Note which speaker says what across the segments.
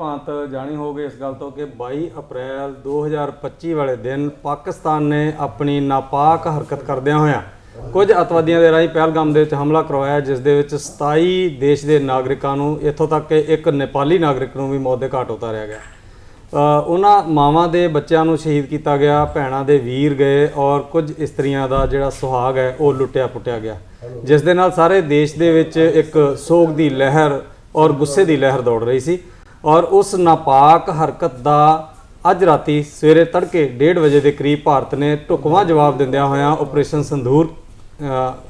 Speaker 1: ਭਾਂਤ ਜਾਣੀ ਹੋਗੇ ਇਸ ਗੱਲ ਤੋਂ ਕਿ 22 ਅਪ੍ਰੈਲ 2025 ਵਾਲੇ ਦਿਨ ਪਾਕਿਸਤਾਨ ਨੇ ਆਪਣੀ ਨਾਪਾਕ ਹਰਕਤ ਕਰਦਿਆਂ ਹੋਇਆਂ ਕੁਝ ਅਤਵਾਦੀਆਂ ਦੇ ਰਾਹੀਂ ਪਹਿਲਗਾਮ ਦੇ ਵਿੱਚ ਹਮਲਾ ਕਰਵਾਇਆ, ਜਿਸ ਦੇ ਵਿੱਚ 27 ਦੇਸ਼ ਦੇ ਨਾਗਰਿਕਾਂ ਨੂੰ ਇੱਥੋਂ ਤੱਕ ਕਿ ਇੱਕ ਨੇਪਾਲੀ ਨਾਗਰਿਕ ਨੂੰ ਵੀ ਮੌਤ ਦੇ ਘਾਟ ਉਤਾਰਿਆ ਗਿਆ। ਉਹਨਾਂ ਮਾਵਾਂ ਦੇ ਬੱਚਿਆਂ ਨੂੰ ਸ਼ਹੀਦ ਕੀਤਾ ਗਿਆ, ਭੈਣਾਂ ਦੇ ਵੀਰ ਗਏ ਔਰ ਕੁਝ ਇਸਤਰੀਆਂ ਦਾ ਜਿਹੜਾ ਸੁਹਾਗ ਹੈ, ਉਹ ਲੁੱਟਿਆ ਪੁੱਟਿਆ ਗਿਆ। ਜਿਸ ਦੇ ਨਾਲ ਸਾਰੇ ਦੇਸ਼ ਦੇ ਵਿੱਚ ਇੱਕ ਸੋਗ ਦੀ ਲਹਿਰ ਔਰ ਗੁੱਸੇ ਦੀ ਲਹਿਰ ਦੌੜ ਰਹੀ ਸੀ। ਔਰ ਉਸ ਨਾਪਾਕ ਹਰਕਤ ਦਾ ਅੱਜ ਰਾਤੀ ਸਵੇਰੇ ਤੜਕੇ 1:30 ਵਜੇ ਦੇ ਕਰੀਬ ਭਾਰਤ ਨੇ ਢੁਕਵਾਂ ਜਵਾਬ ਦਿੰਦਿਆਂ ਹੋਇਆਂ ਆਪਰੇਸ਼ਨ ਸੰਧੂਰ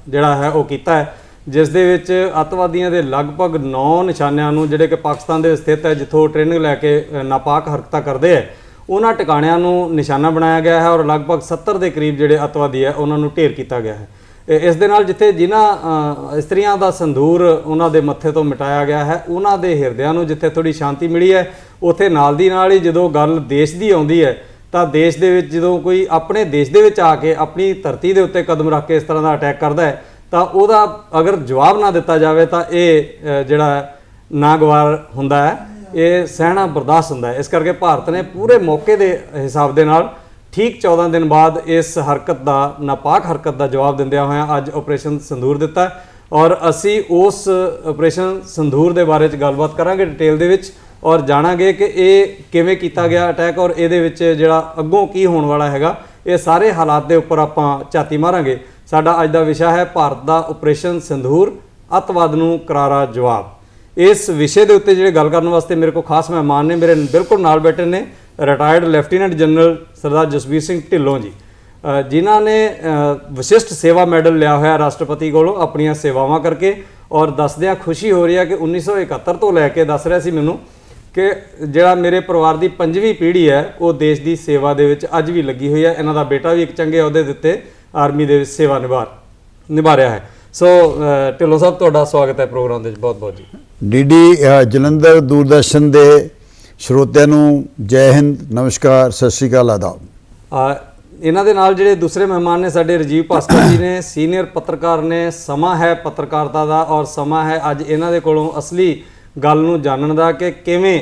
Speaker 1: ਜਿਹੜਾ ਹੈ ਉਹ ਕੀਤਾ ਹੈ, ਜਿਸ ਦੇ ਵਿੱਚ ਅੱਤਵਾਦੀਆਂ ਦੇ ਲਗਭਗ 9 ਨਿਸ਼ਾਨਿਆਂ ਨੂੰ ਜਿਹੜੇ ਕਿ ਪਾਕਿਸਤਾਨ ਦੇ ਸਥਿਤ ਹੈ, ਜਿੱਥੋਂ ਟ੍ਰੇਨਿੰਗ ਲੈ ਕੇ ਨਾਪਾਕ ਹਰਕਤਾਂ ਕਰਦੇ ਹੈ, ਉਹਨਾਂ ਟਿਕਾਣਿਆਂ ਨੂੰ ਨਿਸ਼ਾਨਾ ਬਣਾਇਆ ਗਿਆ ਹੈ ਔਰ ਲਗਭਗ 70 ਦੇ ਕਰੀਬ ਜਿਹੜੇ ਅੱਤਵਾਦੀ ਹੈ, ਉਹਨਾਂ ਨੂੰ ਢੇਰ ਕੀਤਾ ਗਿਆ ਹੈ। ਇਸ ਦੇ ਨਾਲ ਜਿੱਥੇ ਜਿਨ੍ਹਾਂ ਇਸਤਰੀਆਂ ਦਾ ਸੰਧੂਰ ਉਹਨਾਂ ਦੇ ਮੱਥੇ ਤੋਂ ਮਿਟਾਇਆ ਗਿਆ ਹੈ ਉਹਨਾਂ ਦੇ ਹਿਰਦਿਆਂ ਨੂੰ ਜਿੱਥੇ ਥੋੜੀ ਸ਼ਾਂਤੀ ਮਿਲੀ ਹੈ ਉੱਥੇ ਨਾਲ ਦੀ ਨਾਲ ਹੀ ਜਦੋਂ ਗੱਲ ਦੇਸ਼ ਦੀ ਆਉਂਦੀ ਹੈ ਤਾਂ ਦੇਸ਼ ਦੇ ਵਿੱਚ ਜਦੋਂ ਕੋਈ ਆਪਣੇ ਦੇਸ਼ ਦੇ ਵਿੱਚ ਆ ਕੇ ਆਪਣੀ ਧਰਤੀ ਦੇ ਉੱਤੇ ਕਦਮ ਰੱਖ ਕੇ ਇਸ ਤਰ੍ਹਾਂ ਦਾ ਅਟੈਕ ਕਰਦਾ ਹੈ ਤਾਂ ਉਹਦਾ ਅਗਰ ਜਵਾਬ ਨਾ ਦਿੱਤਾ ਜਾਵੇ ਤਾਂ ਇਹ ਅ, ਜਿਹੜਾ ਨਾਗਵਾਰ ਹੁੰਦਾ ਹੈ ਇਹ ਸਹਿਣਾ ਬਰਦਾਸ਼ਤ ਹੁੰਦਾ ਹੈ। ਇਸ ਕਰਕੇ ਭਾਰਤ ਨੇ ਪੂਰੇ ਮੌਕੇ ਦੇ ਹਿਸਾਬ ਦੇ ਨਾਲ ਠੀਕ 14 ਦਿਨ ਬਾਅਦ ਇਸ ਹਰਕਤ ਦਾ, ਨਾਪਾਕ ਹਰਕਤ ਦਾ ਜਵਾਬ ਦਿੰਦਿਆਂ ਹੋਇਆਂ ਅੱਜ ਆਪਰੇਸ਼ਨ ਸੰਧੂਰ ਦਿੱਤਾ ਔਰ ਅਸੀਂ ਉਸ ਆਪਰੇਸ਼ਨ ਸੰਧੂਰ ਦੇ ਬਾਰੇ ਚ ਗੱਲਬਾਤ ਕਰਾਂਗੇ ਡਿਟੇਲ ਦੇ ਵਿੱਚ ਔਰ ਜਾਣਾਂਗੇ ਕਿ ਇਹ ਕਿਵੇਂ ਕੀਤਾ ਗਿਆ ਅਟੈਕ ਔਰ ਇਹਦੇ ਵਿੱਚ ਜਿਹੜਾ ਅੱਗੋਂ ਕੀ ਹੋਣ ਵਾਲਾ ਹੈਗਾ, ਇਹ ਸਾਰੇ ਹਾਲਾਤ ਦੇ ਉੱਪਰ ਆਪਾਂ ਝਾਤੀ ਮਾਰਾਂਗੇ। ਸਾਡਾ ਅੱਜ ਦਾ ਵਿਸ਼ਾ ਹੈ ਭਾਰਤ ਦਾ ਆਪਰੇਸ਼ਨ ਸੰਧੂਰ, ਅੱਤਵਾਦ ਨੂੰ ਕਰਾਰਾ ਜਵਾਬ। ਇਸ ਵਿਸ਼ੇ ਦੇ ਉੱਤੇ ਜਿਹੜੇ ਗੱਲ ਕਰਨ ਵਾਸਤੇ ਮੇਰੇ ਕੋਲ ਖਾਸ ਮਹਿਮਾਨ ਨੇ, ਮੇਰੇ ਬਿਲਕੁਲ ਨਾਲ ਬੈਠੇ ਨੇ retired lieutenant general Sardar Jasvir Singh Dhillon ji ਜਿਨ੍ਹਾਂ ਨੇ ਵਿਸ਼ਿਸ਼ਟ ਸੇਵਾ ਮੈਡਲ ਲਿਆ ਹੋਇਆ ਰਾਸ਼ਟਰਪਤੀ ਕੋਲੋਂ ਆਪਣੀਆਂ ਸੇਵਾਵਾਂ ਕਰਕੇ ਔਰ ਦੱਸਦਿਆਂ ਖੁਸ਼ੀ ਹੋ ਰਹੀ ਹੈ ਕਿ 1971 ਤੋਂ ਲੈ ਕੇ ਦੱਸ ਰਿਹਾ ਸੀ ਮੈਨੂੰ ਕਿ ਜਿਹੜਾ ਮੇਰੇ ਪਰਿਵਾਰ ਦੀ ਪੰਜਵੀਂ ਪੀੜ੍ਹੀ ਹੈ ਉਹ ਦੇਸ਼ ਦੀ ਸੇਵਾ ਦੇ ਵਿੱਚ ਅੱਜ ਵੀ ਲੱਗੀ ਹੋਈ ਹੈ। ਇਹਨਾਂ ਦਾ ਬੇਟਾ ਵੀ ਇੱਕ ਚੰਗੇ ਅਹੁਦੇ ਦੇ ਉੱਤੇ ਆਰਮੀ ਦੇ ਵਿੱਚ ਸੇਵਾ ਨਿਭਾ ਨਿਭਾ ਰਿਹਾ ਹੈ। ਸੋ ਢਿੱਲੋਂ ਸਾਹਿਬ ਤੁਹਾਡਾ ਸਵਾਗਤ ਹੈ ਪ੍ਰੋਗਰਾਮ ਦੇ ਵਿੱਚ। ਬਹੁਤ ਬਹੁਤ ਜੀ।
Speaker 2: ਡੀਡੀ ਅ, ਜਲੰਧਰ ਦੂਰਦਰਸ਼ਨ ਦੇ ਸਰੋਤਿਆਂ ਨੂੰ ਜੈ ਹਿੰਦ, ਨਮਸਕਾਰ, ਸਤਿ ਸ਼੍ਰੀ ਅਕਾਲ, ਆਦਾਬ।
Speaker 1: ਇਹਨਾਂ ਦੇ ਨਾਲ ਜਿਹੜੇ ਦੂਸਰੇ ਮਹਿਮਾਨ ਨੇ ਸਾਡੇ ਰਜੀਵ ਭਾਸਕਰ ਜੀ ਨੇ, ਸੀਨੀਅਰ ਪੱਤਰਕਾਰ ਨੇ, ਸਮਾਂ ਹੈ ਪੱਤਰਕਾਰਤਾ ਦਾ ਔਰ ਸਮਾਂ ਹੈ ਅੱਜ ਇਹਨਾਂ ਦੇ ਕੋਲੋਂ ਅਸਲੀ ਗੱਲ ਨੂੰ ਜਾਣਨ ਦਾ ਕਿ ਕਿਵੇਂ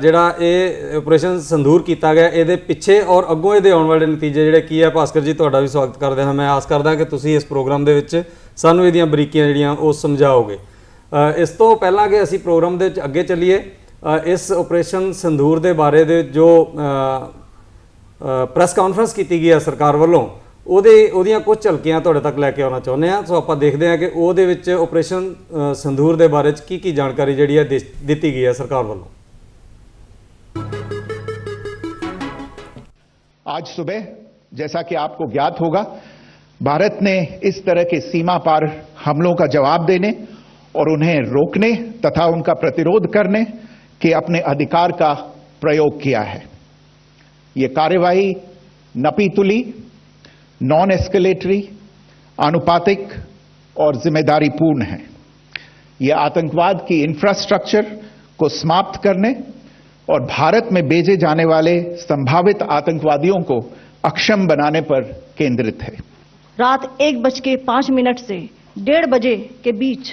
Speaker 1: ਜਿਹੜਾ ਇਹ ਆਪਰੇਸ਼ਨ ਸੰਧੂਰ ਕੀਤਾ ਗਿਆ, ਇਹਦੇ ਪਿੱਛੇ ਔਰ ਅੱਗੋਂ ਇਹਦੇ ਆਉਣ ਵਾਲੇ ਨਤੀਜੇ ਜਿਹੜੇ ਕੀ ਹੈ ਭਾਸਕਰ ਜੀ, ਤੁਹਾਡਾ ਵੀ ਸਵਾਗਤ ਕਰਦੇ ਹਾਂ। ਮੈਂ ਆਸ ਕਰਦਾ ਕਿ ਤੁਸੀਂ ਇਸ ਪ੍ਰੋਗਰਾਮ ਦੇ ਵਿੱਚ ਸਾਨੂੰ ਇਹਦੀਆਂ ਬਰੀਕੀਆਂ ਜਿਹੜੀਆਂ ਉਹ ਸਮਝਾਓਗੇ। ਇਸ ਤੋਂ ਪਹਿਲਾਂ ਕਿ ਅਸੀਂ ਪ੍ਰੋਗਰਾਮ ਦੇ ਵਿੱਚ ਅੱਗੇ ਚੱਲੀਏ ਇਸ ਆਪਰੇਸ਼ਨ ਸੰਧੂਰ ਦੇ ਬਾਰੇ ਦੇ ਜੋ ਅ, ਪ੍ਰੈਸ ਕਾਨਫਰੰਸ ਕੀਤੀ ਗਈ ਹੈ ਸਰਕਾਰ ਵੱਲੋਂ ਉਹਦੇ ਉਹਦੀਆਂ ਕੁਝ ਝਲਕੀਆਂ ਤੁਹਾਡੇ ਤੱਕ ਲੈ ਕੇ ਆਉਣਾ ਚਾਹੁੰਦੇ ਆ ਸੋ ਆਪਾਂ ਦੇਖਦੇ ਹਾਂ ਕਿ ਉਹਦੇ ਵਿੱਚ ਆਪਰੇਸ਼ਨ ਅ, ਸੰਧੂਰ ਦੇ ਬਾਰੇ ਚ ਕੀ ਕੀ ਜਾਣਕਾਰੀ ਜਿਹੜੀ ਹੈ ਦਿਸ- ਦਿੱਤੀ ਗਈ ਹੈ ਸਰਕਾਰ ਵੱਲੋਂ
Speaker 3: आज सुबह जैसा कि आपको ज्ञात होगा भारत ने इस तरह के सीमा पार हमलों का जवाब देने और उन्हें रोकने तथा उनका प्रतिरोध करने के अपने अधिकार का प्रयोग किया है। ये कार्यवाही नपी तुली नॉन एस्केलेटरी आनुपातिक और ज़िम्मेदारी पूर्ण है। ये आतंकवाद की इंफ्रास्ट्रक्चर को समाप्त करने और भारत में भेजे जाने वाले संभावित आतंकवादियों को अक्षम बनाने पर केंद्रित है।
Speaker 4: रात एक बज के पाँच मिनट से डेढ़ बजे के बीच